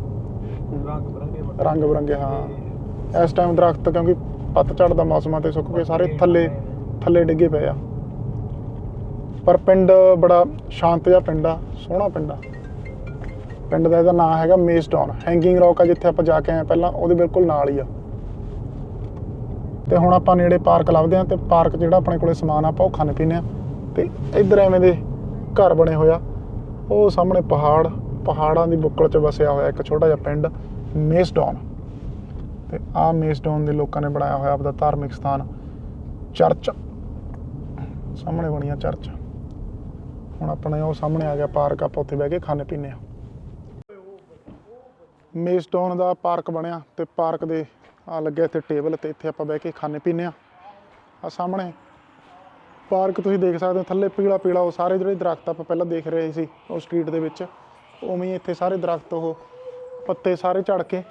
ਰੰਗ ਬਰੰਗੇ ਰੰਗ ਬਰੰਗੇ ਹਾਂ। ਇਸ ਟਾਈਮ ਦਰਖਤ ਕਿਉਂਕਿ ਪੱਤਝੜ ਦਾ ਮੌਸਮ ਆ ਤੇ ਸੁੱਕ ਕੇ ਸਾਰੇ ਥੱਲੇ ਥੱਲੇ ਡਿੱਗੇ ਪਏ ਆ। ਪਰ ਪਿੰਡ ਬੜਾ ਸ਼ਾਂਤ ਜਿਹਾ ਪਿੰਡ ਆ ਸੋਹਣਾ ਪਿੰਡ ਆ। ਪਿੰਡ ਦਾ ਇਹਦਾ ਨਾਮ ਹੈਗਾ ਮੇਸਟਾਊਨ ਹੈਂਗਿੰਗ ਰੌਕ ਆ ਜਿੱਥੇ ਆਪਾਂ ਜਾ ਕੇ ਆਏ ਪਹਿਲਾਂ ਉਹਦੇ ਬਿਲਕੁਲ ਨਾਲ ਹੀ ਆ। ਤੇ ਹੁਣ ਆਪਾਂ ਨੇੜੇ ਪਾਰਕ ਲੱਭਦੇ ਆ ਤੇ ਪਾਰਕ ਜਿਹੜਾ ਆਪਣੇ ਕੋਲੇ ਸਮਾਨ ਆ ਆਪਾਂ ਉਹ ਖਾਣੇ ਪੀਣੇ ਆ। ਤੇ ਇੱਧਰ ਐਵੇਂ ਦੇ ਘਰ ਬਣੇ ਹੋਇਆ ਉਹ ਸਾਹਮਣੇ ਪਹਾੜ, ਪਹਾੜਾਂ ਦੀ ਬੁੱਕਲ 'ਚ ਵਸਿਆ ਹੋਇਆ ਇੱਕ ਛੋਟਾ ਜਿਹਾ ਪਿੰਡ, ਮੇਸਡੌਨ। ਤੇ ਆ ਮੇਸਡੌਨ ਦੇ ਲੋਕਾਂ ਨੇ ਬਣਾਇਆ ਹੋਇਆ ਆਪਦਾ ਧਾਰਮਿਕ ਸਥਾਨ, ਚਰਚ। ਸਾਹਮਣੇ ਬਣੀ ਚਰਚ। ਹੁਣ ਆਪਣੇ ਉਹ ਸਾਹਮਣੇ ਆ ਗਿਆ ਪਾਰਕ, ਆਪਾਂ ਉੱਥੇ ਬਹਿ ਕੇ ਖਾਣੇ ਪੀਣੇ ਆ ਮੇਸਡੌਨ ਦਾ ਪਾਰਕ ਬਣਿਆ ਤੇ ਪਾਰਕ ਦੇ ਆ ਲੱਗਿਆ ਇੱਥੇ ਟੇਬਲ ਤੇ, ਇੱਥੇ ਆਪਾਂ ਬਹਿ ਕੇ ਖਾਣੇ ਪੀਣੇ ਆ ਆ ਸਾਹਮਣੇ ਪਾਰਕ ਤੁਸੀਂ ਦੇਖ ਸਕਦੇ ਹੋ, ਥੱਲੇ ਪੀਲਾ ਪੀਲਾ ਉਹ ਸਾਰੇ ਜਿਹੜੇ ਦਰਖਤ ਆਪਾਂ ਪਹਿਲਾਂ ਦੇਖ ਰਹੇ ਸੀ, ਉਹ ਸਟਰੀਟ ਦੇ ਵਿੱਚ। ਉਵੇਂ ਹੀ ਇੱਥੇ ਸਾਰੇ ਦਰਖਤ ਉਹ ਪੱਤੇ ਸਾਰੇ ਝੜ ਕੇ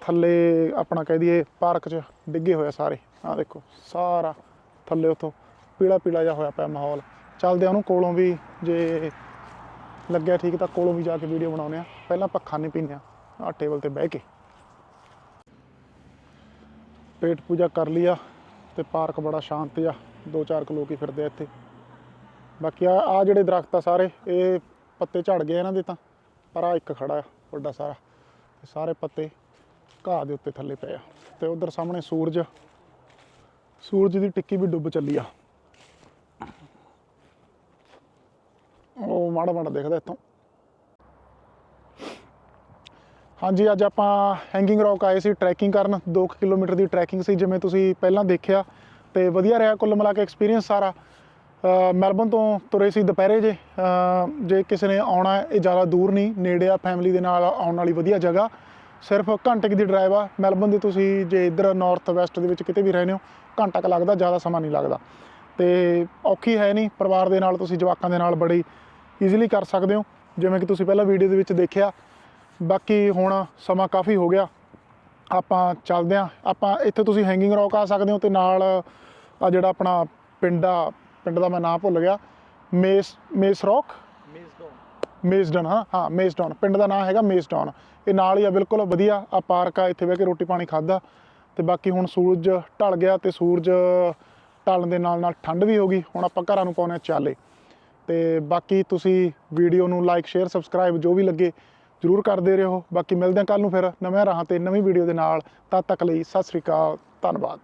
ਥੱਲੇ ਆਪਣਾ ਕਹਿ ਦਈਏ ਪਾਰਕ 'ਚ ਡਿੱਗੇ ਹੋਏ ਆ ਸਾਰੇ। ਆਹ ਦੇਖੋ, ਸਾਰਾ ਥੱਲੇ ਉਥੋਂ ਪੀਲਾ ਪੀਲਾ ਜਿਹਾ ਹੋਇਆ ਪਿਆ ਮਾਹੌਲ। ਚੱਲਦੇ ਆ ਉਹਨੂੰ ਕੋਲੋਂ ਵੀ ਜੇ ਲੱਗਿਆ ਠੀਕ ਤਾਂ ਕੋਲੋਂ ਵੀ ਜਾ ਕੇ ਵੀਡੀਓ ਬਣਾਉਨੇ ਆ ਪਹਿਲਾਂ ਪੱਖਾ ਨਹੀਂ ਪੀਣੇ ਆ ਆ ਟੇਬਲ ਤੇ ਬਹਿ ਕੇ। ਪੇਟ ਪੂਜਾ ਕਰ ਲਿਆ ਤੇ ਪਾਰਕ ਬੜਾ ਸ਼ਾਂਤ ਆ ਦੋ ਚਾਰ ਕੁ ਲੋਕ ਫਿਰਦੇ ਆ ਇੱਥੇ। ਬਾਕੀ ਆ ਆ ਜਿਹੜੇ ਦਰਖਤ ਆ ਸਾਰੇ, ਇਹ ਪੱਤੇ ਝੜ ਗਏ ਇਹਨਾਂ ਦੇ ਤਾਂ। ਪਰ ਆ ਇੱਕ ਖੜਾ ਆ, ਵੱਡਾ ਸਾਰਾ। ਤੇ ਸਾਰੇ ਪੱਤੇ ਘਾਹ ਦੇ ਉੱਤੇ ਥੱਲੇ ਪਏ ਆ। ਤੇ ਉਧਰ ਸਾਹਮਣੇ ਸੂਰਜ। ਸੂਰਜ ਦੀ ਟਿੱਕੀ ਵੀ ਡੁੱਬ ਚੱਲੀ ਆ। ਉਹ ਮਾੜਾ ਮਾੜਾ ਦਿਖਦਾ ਇੱਥੋਂ। ਹਾਂਜੀ, ਅੱਜ ਆਪਾਂ ਹੈਂਗਿੰਗ ਰੌਕ ਆਏ ਸੀ ਟਰੈਕਿੰਗ ਕਰਨ। 2 ਕਿਲੋਮੀਟਰ ਦੀ ਟਰੈਕਿੰਗ ਸੀ, ਜਿਵੇਂ ਤੁਸੀਂ ਪਹਿਲਾਂ ਦੇਖਿਆ। ਤੇ ਵਧੀਆ ਰਿਹਾ ਕੁੱਲ ਮਿਲਾ ਕੇ ਐਕਸਪੀਰੀਅੰਸ ਸਾਰਾ। ਅ, ਮੈਲਬਨ ਤੋਂ ਤੁਰੇ ਸੀ ਦੁਪਹਿਰੇ ਜੇ। ਜੇ ਕਿਸੇ ਨੇ ਆਉਣਾ ਇਹ ਜ਼ਿਆਦਾ ਦੂਰ ਨਹੀਂ ਨੇੜੇ ਆ ਫੈਮਿਲੀ ਦੇ ਨਾਲ ਆਉਣ ਵਾਲੀ ਵਧੀਆ ਜਗ੍ਹਾ। ਸਿਰਫ ਘੰਟੇ ਦੀ ਡਰਾਈਵ ਆ। ਮੈਲਬਨ ਦੇ ਤੁਸੀਂ ਜੇ ਇੱਧਰ ਨਾਰਥ ਵੈਸਟ ਦੇ ਵਿੱਚ ਕਿਤੇ ਵੀ ਰਹਿੰਦੇ ਹੋ ਘੰਟਾ ਕੁ ਲੱਗਦਾ ਜ਼ਿਆਦਾ ਸਮਾਂ ਨਹੀਂ ਲੱਗਦਾ। ਤੇ ਔਖੀ ਹੈ ਨਹੀਂ ਪਰਿਵਾਰ ਦੇ ਨਾਲ ਤੁਸੀਂ ਜਵਾਕਾਂ ਦੇ ਨਾਲ ਬੜੀ ਈਜ਼ੀਲੀ ਕਰ ਸਕਦੇ ਹੋ। ਜਿਵੇਂ ਕਿ ਤੁਸੀਂ ਪਹਿਲਾਂ ਵੀਡੀਓ ਦੇ ਵਿੱਚ ਦੇਖਿਆ। ਬਾਕੀ ਹੁਣ ਸਮਾਂ ਕਾਫੀ ਹੋ ਗਿਆ। ਆਪਾਂ ਚੱਲਦੇ ਹਾਂ। ਆਪਾਂ ਇੱਥੇ ਤੁਸੀਂ ਹੈਂਗਿੰਗ ਰੌਕ ਆ ਸਕਦੇ ਹੋ ਤੇ ਨਾਲ ਆ ਜਿਹੜਾ ਆਪਣਾ ਪਿੰਡ ਆ ਪਿੰਡ ਦਾ ਮੈਂ ਨਾਮ ਭੁੱਲ ਗਿਆ ਮੇਸ ਮੇਸ ਰੌਕ ਮੇਸਡਨ ਹਾਂ ਹਾਂ ਮੇਸਡਨ। ਪਿੰਡ ਦਾ ਨਾਮ ਹੈਗਾ ਮੇਸਡਨ। ਇਹ ਨਾਲ ਹੀ ਆ ਬਿਲਕੁਲ ਵਧੀਆ ਆ ਪਾਰਕ ਆ ਇੱਥੇ ਬਹਿ ਕੇ ਰੋਟੀ ਪਾਣੀ ਖਾਦਾ ਤੇ ਬਾਕੀ ਹੁਣ ਸੂਰਜ ਢਲ ਗਿਆ ਤੇ ਸੂਰਜ ਢਲਣ ਦੇ ਨਾਲ ਨਾਲ ਠੰਡ ਵੀ ਹੋ ਗਈ। ਹੁਣ ਆਪਾਂ ਘਰਾਂ ਨੂੰ ਪਾਉਣੇ ਚਾਲੇ। ਤੇ ਬਾਕੀ ਤੁਸੀਂ ਵੀਡੀਓ ਨੂੰ ਲਾਈਕ ਸ਼ੇਅਰ ਸਬਸਕ੍ਰਾਈਬ ਜੋ ਵੀ ਲੱਗੇ ਜਰੂਰ ਕਰਦੇ ਰਹੋ। ਬਾਕੀ ਮਿਲਦੇ ਹਾਂ ਕੱਲ ਨੂੰ ਫਿਰ। ਨਵੇਂ ਰਾਹਾਂ ਤੇ ਨਵੀਂ ਵੀਡੀਓ ਦੇ ਨਾਲ। ਤਦ ਤੱਕ ਲਈ ਸਤਿ ਸ੍ਰੀ ਅਕਾਲ। ਧੰਨਵਾਦ।